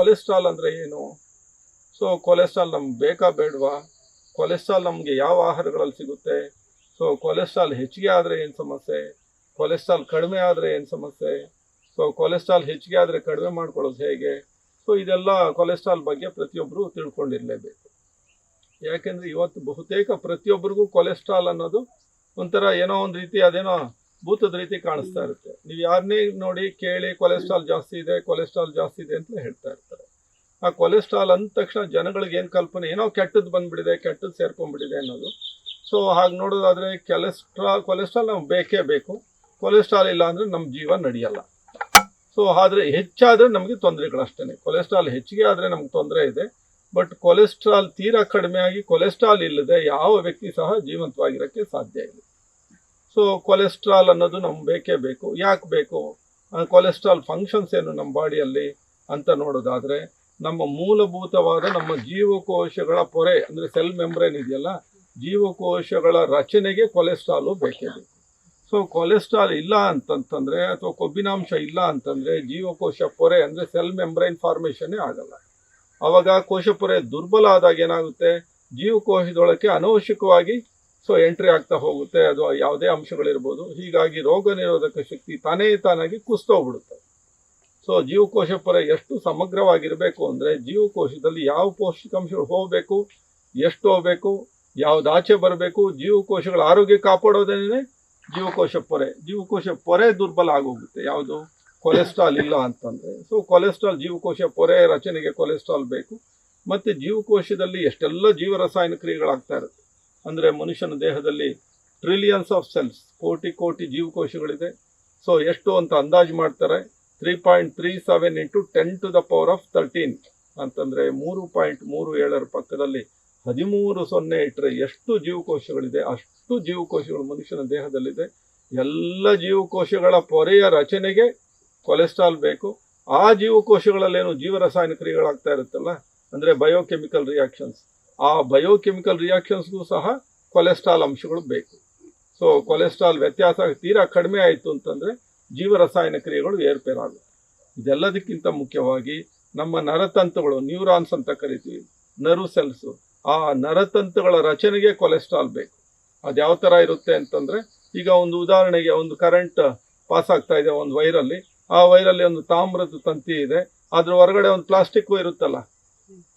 Cholesterol ಅಂದರೆ ಏನು? So cholesterol ನಮ್ಗೆ ಬೇಕಾ ಬೇಡವಾ? ಕೊಲೆಸ್ಟ್ರಾಲ್ ನಮಗೆ ಯಾವ ಆಹಾರಗಳಲ್ಲಿ ಸಿಗುತ್ತೆ? ಸೊ ಕೊಲೆಸ್ಟ್ರಾಲ್ ಹೆಚ್ಚಿಗೆ ಆದರೆ ಏನು ಸಮಸ್ಯೆ? ಕೊಲೆಸ್ಟ್ರಾಲ್ ಕಡಿಮೆ ಆದರೆ ಏನು ಸಮಸ್ಯೆ? ಸೊ ಕೊಲೆಸ್ಟ್ರಾಲ್ ಹೆಚ್ಚಿಗೆ ಆದರೆ ಕಡಿಮೆ ಮಾಡ್ಕೊಳ್ಳೋದು ಹೇಗೆ? ಸೊ ಇದೆಲ್ಲ ಕೊಲೆಸ್ಟ್ರಾಲ್ ಬಗ್ಗೆ ಪ್ರತಿಯೊಬ್ಬರು ತಿಳ್ಕೊಂಡಿರಲೇಬೇಕು. ಯಾಕೆಂದರೆ ಇವತ್ತು ಬಹುತೇಕ ಪ್ರತಿಯೊಬ್ಬರಿಗೂ ಕೊಲೆಸ್ಟ್ರಾಲ್ ಅನ್ನೋದು ಒಂಥರ ಏನೋ ಒಂದು ರೀತಿ ಅದೇನೋ ಭೂತದ ರೀತಿ ಕಾಣಿಸ್ತಾ ಇರುತ್ತೆ. ನೀವು ಯಾರನ್ನೇ ನೋಡಿ ಕೇಳಿ ಕೊಲೆಸ್ಟ್ರಾಲ್ ಜಾಸ್ತಿ ಇದೆ, ಕೊಲೆಸ್ಟ್ರಾಲ್ ಜಾಸ್ತಿ ಇದೆ ಅಂತ ಹೇಳ್ತಾ ಇರ್ತಾರೆ. ಆ ಕೊಲೆಸ್ಟ್ರಾಲ್ ಅಂದ ತಕ್ಷಣ ಜನಗಳಿಗೆ ಏನು ಕಲ್ಪನೆ? ಏನೋ ಕೆಟ್ಟದ್ದು ಬಂದ್ಬಿಟ್ಟಿದೆ, ಕೆಟ್ಟದ್ದು ಸೇರ್ಕೊಂಡ್ಬಿಟ್ಟಿದೆ ಅನ್ನೋದು. ಸೊ ಹಾಗೆ ನೋಡೋದಾದರೆ ಕೊಲೆಸ್ಟ್ರಾಲ್ ಕೊಲೆಸ್ಟ್ರಾಲ್ ನಮ್ಗೆ ಬೇಕೇ ಬೇಕು. ಕೊಲೆಸ್ಟ್ರಾಲ್ ಇಲ್ಲ ಅಂದರೆ ನಮ್ಮ ಜೀವ ನಡೆಯಲ್ಲ. ಸೊ ಆದರೆ ಹೆಚ್ಚಾದರೆ ನಮಗೆ ತೊಂದರೆಗಳಷ್ಟೇ ಕೊಲೆಸ್ಟ್ರಾಲ್ ಹೆಚ್ಚಿಗೆ ಆದರೆ ನಮ್ಗೆ ತೊಂದರೆ ಇದೆ. ಬಟ್ ಕೊಲೆಸ್ಟ್ರಾಲ್ ತೀರಾ ಕಡಿಮೆ ಆಗಿ ಕೊಲೆಸ್ಟ್ರಾಲ್ ಇಲ್ಲದೆ ಯಾವ ವ್ಯಕ್ತಿ ಸಹ ಜೀವಂತವಾಗಿರೋಕ್ಕೆ ಸಾಧ್ಯ ಇಲ್ಲ. ಸೊ ಕೊಲೆಸ್ಟ್ರಾಲ್ ಅನ್ನೋದು ನಮ್ಗೆ ಬೇಕೇ ಬೇಕು. ಯಾಕೆ ಬೇಕು? ಕೊಲೆಸ್ಟ್ರಾಲ್ ಫಂಕ್ಷನ್ಸ್ ಏನು ನಮ್ಮ ಬಾಡಿಯಲ್ಲಿ ಅಂತ ನೋಡೋದಾದರೆ, ನಮ್ಮ ಮೂಲಭೂತವಾದ ನಮ್ಮ ಜೀವಕೋಶಗಳ ಪೊರೆ, ಅಂದರೆ ಸೆಲ್ ಮೆಂಬ್ರೇನ್ ಇದೆಯಲ್ಲ, ಜೀವಕೋಶಗಳ ರಚನೆಗೆ ಕೊಲೆಸ್ಟ್ರಾಲು ಬೇಕೇ ಬೇಕು. ಸೊ ಕೊಲೆಸ್ಟ್ರಾಲ್ ಇಲ್ಲ ಅಂತಂತಂದರೆ, ಅಥವಾ ಕೊಬ್ಬಿನಾಂಶ ಇಲ್ಲ ಅಂತಂದರೆ, ಜೀವಕೋಶ ಪೊರೆ, ಅಂದರೆ ಸೆಲ್ ಮೆಂಬ್ರೈನ್ ಫಾರ್ಮೇಷನ್ನೇ ಆಗಲ್ಲ. ಅವಾಗ ಕೋಶ ಪೊರೆ ದುರ್ಬಲ ಆದಾಗ ಏನಾಗುತ್ತೆ? ಜೀವಕೋಶದೊಳಕ್ಕೆ ಅನವಶ್ಯಕವಾಗಿ ಸೊ ಎಂಟ್ರಿ ಆಗ್ತಾ ಹೋಗುತ್ತೆ, ಅದು ಯಾವುದೇ ಅಂಶಗಳಿರ್ಬೋದು. ಹೀಗಾಗಿ ರೋಗ ನಿರೋಧಕ ಶಕ್ತಿ ತಾನೇ ತಾನಾಗಿ ಕುಸ್ತೋಗ್ಬಿಡುತ್ತೆ. ಸೊ ಜೀವಕೋಶ ಪರ ಎಷ್ಟು ಸಮಗ್ರವಾಗಿರಬೇಕು ಅಂದರೆ, ಜೀವಕೋಶದಲ್ಲಿ ಯಾವ ಪೌಷ್ಟಿಕಾಂಶಗಳು ಹೋಗಬೇಕು, ಎಷ್ಟು ಹೋಗಬೇಕು ಯಾವ್ದು ಆಚೆ ಬರಬೇಕು, ಜೀವಕೋಶಗಳ ಆರೋಗ್ಯ ಕಾಪಾಡೋದೇನೆ ಜೀವಕೋಶ ಪೊರೆ. ಜೀವಕೋಶ ಪೊರೆ ದುರ್ಬಲ ಆಗೋಗುತ್ತೆ. ಯಾವುದು? ಕೊಲೆಸ್ಟ್ರಾಲ್ ಇಲ್ಲ ಅಂತಂದರೆ. ಸೊ ಕೊಲೆಸ್ಟ್ರಾಲ್ ಜೀವಕೋಶ ಪೊರೆ ರಚನೆಗೆ ಕೊಲೆಸ್ಟ್ರಾಲ್ ಬೇಕು. ಮತ್ತು ಜೀವಕೋಶದಲ್ಲಿ ಎಷ್ಟೆಲ್ಲ ಜೀವರಸಾಯನ ಕ್ರಿಯೆಗಳಾಗ್ತಾ ಇರುತ್ತೆ. ಅಂದರೆ ಮನುಷ್ಯನ ದೇಹದಲ್ಲಿ ಟ್ರಿಲಿಯನ್ಸ್ ಆಫ್ ಸೆಲ್ಸ್ ಕೋಟಿ ಕೋಟಿ ಜೀವಕೋಶಗಳಿದೆ. ಸೊ ಎಷ್ಟು ಅಂತ ಅಂದಾಜು ಮಾಡ್ತಾರೆ? Three point three seven into ten to the power of thirteen ಅಂತಂದರೆ ಮೂರು ಪಾಯಿಂಟ್ ಮೂರು ಏಳರ ಪಕ್ಕದಲ್ಲಿ ಹದಿಮೂರು ಸೊನ್ನೆ ಇಟ್ಟರೆ ಎಷ್ಟು ಜೀವಕೋಶಗಳಿದೆ? ಅಷ್ಟು ಜೀವಕೋಶಗಳು ಮನುಷ್ಯನ ದೇಹದಲ್ಲಿದೆ. ಎಲ್ಲ ಜೀವಕೋಶಗಳ ಪೊರೆಯ ರಚನೆಗೆ ಕೊಲೆಸ್ಟ್ರಾಲ್ ಬೇಕು. ಆ ಜೀವಕೋಶಗಳಲ್ಲೇನು ಜೀವರಾಸಾಯನಿಕ ಕ್ರಿಯೆಗಳಾಗ್ತಾ ಇರುತ್ತಲ್ಲ, ಅಂದರೆ ಬಯೋಕೆಮಿಕಲ್ ರಿಯಾಕ್ಷನ್ಸ್ ಆ ಬಯೋಕೆಮಿಕಲ್ ರಿಯಾಕ್ಷನ್ಸ್ಗೂ ಸಹ ಕೊಲೆಸ್ಟ್ರಾಲ್ ಅಂಶಗಳು ಬೇಕು. ಸೊ ಕೊಲೆಸ್ಟ್ರಾಲ್ ವ್ಯತ್ಯಾಸ ತೀರಾ ಕಡಿಮೆ ಆಯಿತು ಅಂತಂದರೆ ಜೀವರಸಾಯನ ಕ್ರಿಯೆಗಳು ಏರ್ಪೇರಾಗುತ್ತೆ ಇದೆಲ್ಲದಕ್ಕಿಂತ ಮುಖ್ಯವಾಗಿ ನಮ್ಮ ನರತಂತುಗಳು ನ್ಯೂರಾನ್ಸ್ ಅಂತ ಕರಿತೀವಿ ನರ್ವ್ ಸೆಲ್ಸು ಆ ನರತಂತುಗಳ ರಚನೆಗೆ ಕೊಲೆಸ್ಟ್ರಾಲ್ ಬೇಕು. ಅದು ಯಾವ ಥರ ಇರುತ್ತೆ ಅಂತಂದರೆ, ಈಗ ಒಂದು ಉದಾಹರಣೆಗೆ ಒಂದು ಕರೆಂಟ್ ಪಾಸ್ ಆಗ್ತಾ ಇದೆ, ಒಂದು ವೈರಲ್ಲಿ ಆ ವೈರಲ್ಲಿ ಒಂದು ತಾಮ್ರದ ತಂತಿ ಇದೆ. ಅದರ ಹೊರಗಡೆ ಒಂದು ಪ್ಲಾಸ್ಟಿಕ್ಕು ಇರುತ್ತಲ್ಲ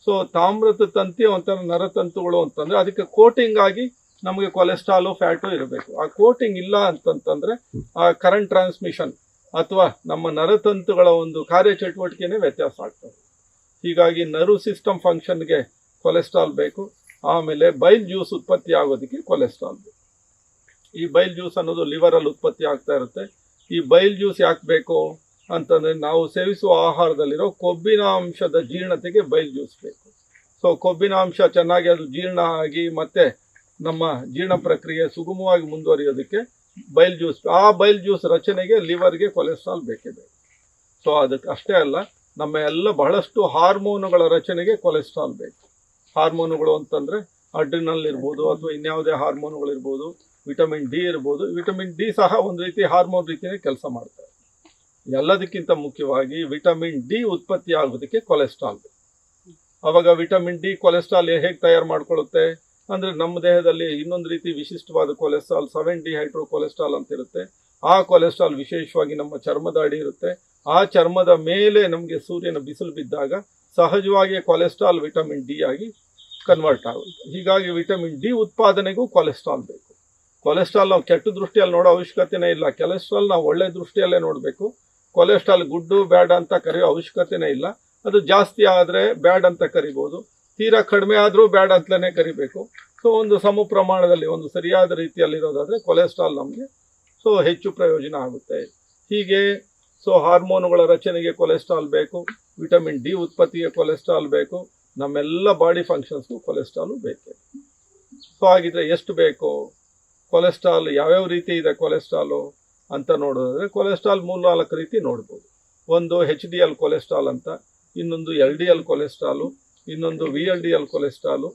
ಸೊ ತಾಮ್ರದ ತಂತಿ ಒಂಥರ ನರತಂತುಗಳು ಅಂತಂದ್ರೆ ಅದಕ್ಕೆ ಕೋಟಿಂಗ್ ಆಗಿ ನಮಗೆ ಕೊಲೆಸ್ಟ್ರಾಲು ಫ್ಯಾಟು ಇರಬೇಕು. ಆ ಕೋಟಿಂಗ್ ಇಲ್ಲ ಅಂತಂತಂದ್ರೆ ಆ ಕರೆಂಟ್ ಟ್ರಾನ್ಸ್ಮಿಷನ್ ಅಥವಾ ನಮ್ಮ ನರತಂತುಗಳ ಒಂದು ಕಾರ್ಯಚಟುವಟಿಕೆನೇ ವ್ಯತ್ಯಾಸ ಆಗ್ತದೆ. ಹೀಗಾಗಿ ನರ್ವ್ ಸಿಸ್ಟಮ್ ಫಂಕ್ಷನ್ಗೆ ಕೊಲೆಸ್ಟ್ರಾಲ್ ಬೇಕು. ಆಮೇಲೆ ಬೈಲ್ ಜ್ಯೂಸ್ ಉತ್ಪತ್ತಿ ಆಗೋದಕ್ಕೆ ಕೊಲೆಸ್ಟ್ರಾಲ್ ಬೇಕು. ಈ ಬೈಲ್ ಜ್ಯೂಸ್ ಅನ್ನೋದು ಲಿವರಲ್ಲಿ ಉತ್ಪತ್ತಿ ಆಗ್ತಾ ಇರುತ್ತೆ. ಈ ಬೈಲ್ ಜ್ಯೂಸ್ ಯಾಕೆ ಬೇಕು? ಅಂತಂದರೆ ನಾವು ಸೇವಿಸುವ ಆಹಾರದಲ್ಲಿರೋ ಕೊಬ್ಬಿನ ಅಂಶದ ಜೀರ್ಣತೆಗೆ ಬೈಲ್ ಜ್ಯೂಸ್ ಬೇಕು ಸೊ ಕೊಬ್ಬಿನ ಅಂಶ ಚೆನ್ನಾಗಿ ಅದು ಜೀರ್ಣ ಆಗಿ ಮತ್ತೆ ನಮ್ಮ ಜೀರ್ಣ ಪ್ರಕ್ರಿಯೆ ಸುಗಮವಾಗಿ ಮುಂದುವರಿಯೋದಕ್ಕೆ ಬೈಲ್ ಜ್ಯೂಸ್ ಆ ಬೈಲ್ ಜ್ಯೂಸ್ ರಚನೆಗೆ ಲಿವರ್ಗೆ ಕೊಲೆಸ್ಟ್ರಾಲ್ ಬೇಕೇ ಬೇಕು. ಸೊ ಅದಕ್ಕೆ ಅಷ್ಟೇ ಅಲ್ಲ, ನಮ್ಮ ಎಲ್ಲ ಬಹಳಷ್ಟು ಹಾರ್ಮೋನುಗಳ ರಚನೆಗೆ ಕೊಲೆಸ್ಟ್ರಾಲ್ ಬೇಕು. ಹಾರ್ಮೋನುಗಳು ಅಂತಂದರೆ ಅಡ್ರಿನಲ್ ಇರ್ಬೋದು ಅಥವಾ ಇನ್ಯಾವುದೇ ಹಾರ್ಮೋನುಗಳಿರ್ಬೋದು, ವಿಟಮಿನ್ ಡಿ ಇರ್ಬೋದು. ವಿಟಮಿನ್ ಡಿ ಸಹ ಒಂದು ರೀತಿ ಹಾರ್ಮೋನ್ ರೀತಿಯೇ ಕೆಲಸ ಮಾಡ್ತಾರೆ ಎಲ್ಲದಕ್ಕಿಂತ ಮುಖ್ಯವಾಗಿ ವಿಟಮಿನ್ ಡಿ ಉತ್ಪತ್ತಿ ಆಗೋದಕ್ಕೆ ಕೊಲೆಸ್ಟ್ರಾಲ್. ಅವಾಗ ವಿಟಮಿನ್ ಡಿ ಕೊಲೆಸ್ಟ್ರಾಲ್ ಹೇಗೆ ತಯಾರು ಮಾಡ್ಕೊಳ್ಳುತ್ತೆ? ಅಂದರೆ ನಮ್ಮ ದೇಹದಲ್ಲಿ ಇನ್ನೊಂದು ರೀತಿ ವಿಶಿಷ್ಟವಾದ cholesterol seven D hydro cholesterol ಅಂತ ಇರುತ್ತೆ. ಆ ಕೊಲೆಸ್ಟ್ರಾಲ್ ವಿಶೇಷವಾಗಿ ನಮ್ಮ ಚರ್ಮದ ಅಡಿ ಇರುತ್ತೆ. ಆ ಚರ್ಮದ ಮೇಲೆ ನಮಗೆ ಸೂರ್ಯನ ಬಿಸಿಲು ಬಿದ್ದಾಗ ಸಹಜವಾಗಿ ಕೊಲೆಸ್ಟ್ರಾಲ್ ವಿಟಮಿನ್ ಡಿ ಆಗಿ ಕನ್ವರ್ಟ್ ಆಗುತ್ತೆ. ಹೀಗಾಗಿ ವಿಟಮಿನ್ ಡಿ ಉತ್ಪಾದನೆಗೂ ಕೊಲೆಸ್ಟ್ರಾಲ್ ಬೇಕು. ಕೊಲೆಸ್ಟ್ರಾಲ್ ನಾವು ಕೆಟ್ಟ ದೃಷ್ಟಿಯಲ್ಲಿ ನೋಡೋ ಅವಶ್ಯಕತೆನೇ ಇಲ್ಲ. ಕೊಲೆಸ್ಟ್ರಾಲ್ ನಾವು ಒಳ್ಳೆ ದೃಷ್ಟಿಯಲ್ಲೇ ನೋಡಬೇಕು. ಕೊಲೆಸ್ಟ್ರಾಲ್ ಗುಡ್ಡು, ಬ್ಯಾಡ್ ಅಂತ ಕರೆಯೋ ಅವಶ್ಯಕತೆನೇ ಇಲ್ಲ. ಅದು ಜಾಸ್ತಿ ಆದರೆ ಬ್ಯಾಡ್ ಅಂತ ಕರಿಬೋದು. ತೀರಾ ಕಡಿಮೆ ಆದರೂ ಬ್ಯಾಡ್ ಅಂತಲೇ ಕರಿಬೇಕು. ಸೊ ಒಂದು ಸಮ ಪ್ರಮಾಣದಲ್ಲಿ ಒಂದು ಸರಿಯಾದ ರೀತಿಯಲ್ಲಿರೋದಾದರೆ ಕೊಲೆಸ್ಟ್ರಾಲ್ ನಮಗೆ ಸೊ, ಹೆಚ್ಚು ಪ್ರಯೋಜನ ಆಗುತ್ತೆ. ಹೀಗೆ, ಸೊ, ಹಾರ್ಮೋನುಗಳ ರಚನೆಗೆ ಕೊಲೆಸ್ಟ್ರಾಲ್ ಬೇಕು, ವಿಟಮಿನ್ ಡಿ ಉತ್ಪತ್ತಿಗೆ ಕೊಲೆಸ್ಟ್ರಾಲ್ ಬೇಕು, ನಮ್ಮೆಲ್ಲ ಬಾಡಿ ಫಂಕ್ಷನ್ಸ್ಗೂ ಕೊಲೆಸ್ಟ್ರಾಲು ಬೇಕೇ. ಸೊ ಹಾಗಿದ್ರೆ ಎಷ್ಟು ಬೇಕು, ಕೊಲೆಸ್ಟ್ರಾಲ್ ಯಾವ್ಯಾವ ರೀತಿ ಇದೆ ಕೊಲೆಸ್ಟ್ರಾಲು? ಅಂತ ನೋಡೋದಾದರೆ ಕೊಲೆಸ್ಟ್ರಾಲ್ ಮೂರು ನಾಲ್ಕು ರೀತಿ ನೋಡ್ಬೋದು. ಒಂದು ಹೆಚ್ ಡಿ ಎಲ್ ಕೊಲೆಸ್ಟ್ರಾಲ್ ಅಂತ, ಇನ್ನೊಂದು ಎಲ್ ಡಿ ಎಲ್ ಕೊಲೆಸ್ಟ್ರಾಲು ಇನ್ನೊಂದು V L D L cholesterol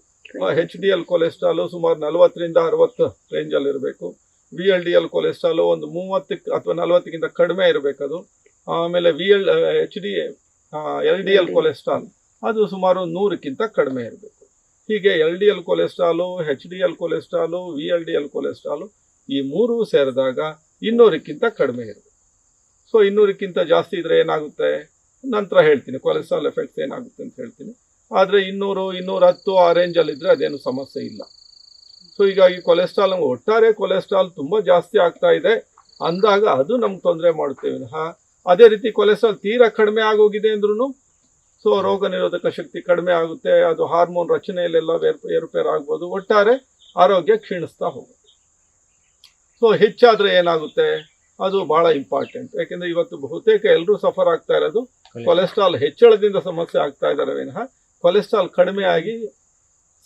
H D L cholesterol ಸುಮಾರು ನಲವತ್ತರಿಂದ ಅರವತ್ತು ರೇಂಜಲ್ಲಿ ಇರಬೇಕು. V L D L cholesterol ಒಂದು ಮೂವತ್ತಕ್ಕೆ ಅಥವಾ ನಲವತ್ತಕ್ಕಿಂತ ಕಡಿಮೆ ಇರಬೇಕದು ಆಮೇಲೆ V L H D L D L cholesterol ಅದು ಸುಮಾರು ನೂರಕ್ಕಿಂತ ಕಡಿಮೆ ಇರಬೇಕು. ಹೀಗೆ L D L cholesterol H D L cholesterol V L D L cholesterol ಈ ಮೂರು ಸೇರಿದಾಗ ಇನ್ನೂರಕ್ಕಿಂತ ಕಡಿಮೆ ಇರಬೇಕು ಸೊ ಇನ್ನೂರಕ್ಕಿಂತ ಜಾಸ್ತಿ ಇದ್ರೆ ಏನಾಗುತ್ತೆ? ನಂತರ ಹೇಳ್ತೀನಿ. ಕೊಲೆಸ್ಟ್ರಾಲ್ ಎಫೆಕ್ಟ್ಸ್ ಏನಾಗುತ್ತೆ ಅಂತ ಹೇಳ್ತೀನಿ. ಆದರೆ ಇನ್ನೂರು ಇನ್ನೂರ ಹತ್ತು ಆ ರೇಂಜಲ್ಲಿದ್ದರೆ ಅದೇನು ಸಮಸ್ಯೆ ಇಲ್ಲ. ಸೊ ಹೀಗಾಗಿ ಕೊಲೆಸ್ಟ್ರಾಲ್ ಒಟ್ಟಾರೆ ಕೊಲೆಸ್ಟ್ರಾಲ್ ತುಂಬ ಜಾಸ್ತಿ ಆಗ್ತಾ ಇದೆ. ಅಂದಾಗ ಅದು ನಮ್ಗೆ ತೊಂದರೆ ಮಾಡುತ್ತೆ. ವಿನಃ ಅದೇ ರೀತಿ ಕೊಲೆಸ್ಟ್ರಾಲ್ ತೀರಾ ಕಡಿಮೆ ಆಗೋಗಿದೆ ಅಂದ್ರೂ ಸೊ ರೋಗ ನಿರೋಧಕ ಶಕ್ತಿ ಕಡಿಮೆ ಆಗುತ್ತೆ. ಅದು ಹಾರ್ಮೋನ್ ರಚನೆಯಲ್ಲೆಲ್ಲ ಏರುಪೇರು ಆಗ್ಬೋದು ಒಟ್ಟಾರೆ ಆರೋಗ್ಯ ಕ್ಷೀಣಿಸ್ತಾ ಹೋಗುತ್ತೆ. ಸೊ ಹೆಚ್ಚಾದ್ರೆ ಏನಾಗುತ್ತೆ? ಅದು ಬಹಳ ಇಂಪಾರ್ಟೆಂಟ್ ಯಾಕೆಂದ್ರೆ ಇವತ್ತು ಬಹುತೇಕ ಎಲ್ಲರೂ ಸಫರ್ ಆಗ್ತಾ ಇರೋದು ಕೊಲೆಸ್ಟ್ರಾಲ್ ಹೆಚ್ಚಳದಿಂದ ಸಮಸ್ಯೆ ಆಗ್ತಾ ಇದ್ದಾರೆ ವಿನಃ ಕೊಲೆಸ್ಟ್ರಾಲ್ ಕಡಿಮೆ ಆಗಿ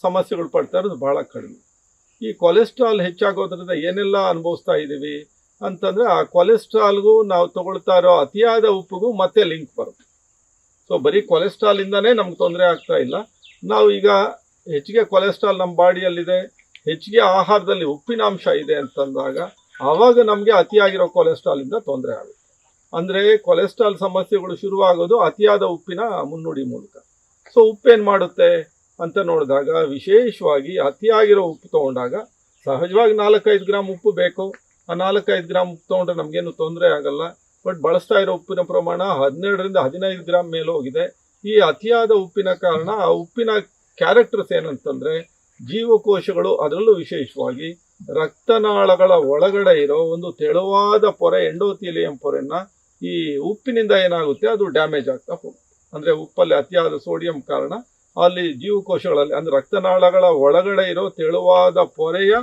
ಸಮಸ್ಯೆಗಳು ಪಡ್ತಾ ಇರೋದು ಬಹಳ ಕಡಿಮೆ. ಈ ಕೊಲೆಸ್ಟ್ರಾಲ್ ಹೆಚ್ಚಾಗೋದ್ರಿಂದ ಏನೆಲ್ಲ ಅನುಭವಿಸ್ತಾ ಇದ್ದೀವಿ ಅಂತಂದ್ರೆ ಆ ಕೊಲೆಸ್ಟ್ರಾಲ್ಗೂ ನಾವು ತಗೊಳ್ತಾ ಇರೋ ಅತಿಯಾದ ಉಪ್ಪುಗೂ ಮತ್ತೆ ಲಿಂಕ್ ಬರುತ್ತೆ. ಸೊ ಬರೀ ಕೊಲೆಸ್ಟ್ರಾಲ್ ಇಂದಾನೇ ನಮ್ಗೆ ತೊಂದರೆ ಆಗ್ತಾ ಇಲ್ಲ. ನಾವು ಈಗ ಹೆಚ್ಚಿಗೆ ಕೊಲೆಸ್ಟ್ರಾಲ್ ನಮ್ಮ ಬಾಡಿಯಲ್ಲಿದೆ. ಹೆಚ್ಚಿಗೆ ಆಹಾರದಲ್ಲಿ ಉಪ್ಪಿನಾಂಶ ಇದೆ ಅಂತಂದಾಗ ಆವಾಗ ನಮಗೆ ಅತಿಯಾಗಿರೋ ಕೊಲೆಸ್ಟ್ರಾಲಿಂದ ತೊಂದರೆ ಆಗುತ್ತೆ. ಅಂದ್ರೆ ಕೊಲೆಸ್ಟ್ರಾಲ್ ಸಮಸ್ಯೆಗಳು ಶುರುವಾಗೋದು ಅತಿಯಾದ ಉಪ್ಪಿನ ಮುನ್ನುಡಿ ಮೂಲಕ. ಸೊ ಉಪ್ಪೇನು ಮಾಡುತ್ತೆ ಅಂತ ನೋಡಿದಾಗ ವಿಶೇಷವಾಗಿ ಅತಿಯಾಗಿರೋ ಉಪ್ಪು ತಗೊಂಡಾಗ ಸಹಜವಾಗಿ ನಾಲ್ಕೈದು ಗ್ರಾಮ್ ಉಪ್ಪು ಬೇಕು. ಆ ನಾಲ್ಕೈದು ಗ್ರಾಮ್ ಉಪ್ಪು ತಗೊಂಡ್ರೆ ನಮಗೇನು ತೊಂದರೆ ಆಗಲ್ಲ. ಬಟ್ ಬಳಸ್ತಾ ಇರೋ ಉಪ್ಪಿನ ಪ್ರಮಾಣ ಹದಿನೇಳರಿಂದ ಹದಿನೈದು ಗ್ರಾಮ್ ಮೇಲೆ ಹೋಗಿದೆ. ಈ ಅತಿಯಾದ ಉಪ್ಪಿನ ಕಾರಣ ಆ ಉಪ್ಪಿನ ಕ್ಯಾರೆಕ್ಟರ್ಸ್ ಏನಂತಂದ್ರೆ ಜೀವಕೋಶಗಳು ಅದರಲ್ಲೂ ವಿಶೇಷವಾಗಿ ರಕ್ತನಾಳಗಳ ಒಳಗಡೆ ಇರೋ ಒಂದು ತೆಳುವಾದ ಪೊರೆ, ಎಂಡೋಥೀಲಿಯಂ ಪೊರೆನ ಈ ಉಪ್ಪಿನಿಂದ ಏನಾಗುತ್ತೆ? ಅದು ಡ್ಯಾಮೇಜ್ ಆಗ್ತಾ ಹೋಗುತ್ತೆ. ಅಂದ್ರೆ ಉಪ್ಪಲ್ಲಿ ಅತಿಯಾದ ಸೋಡಿಯಂ ಕಾರಣ ಅಲ್ಲಿ ಜೀವಕೋಶಗಳಲ್ಲಿ, ಅಂದ್ರೆ ರಕ್ತನಾಳಗಳ ಒಳಗಡೆ ಇರೋ ತೆಳುವಾದ ಪೊರೆಯ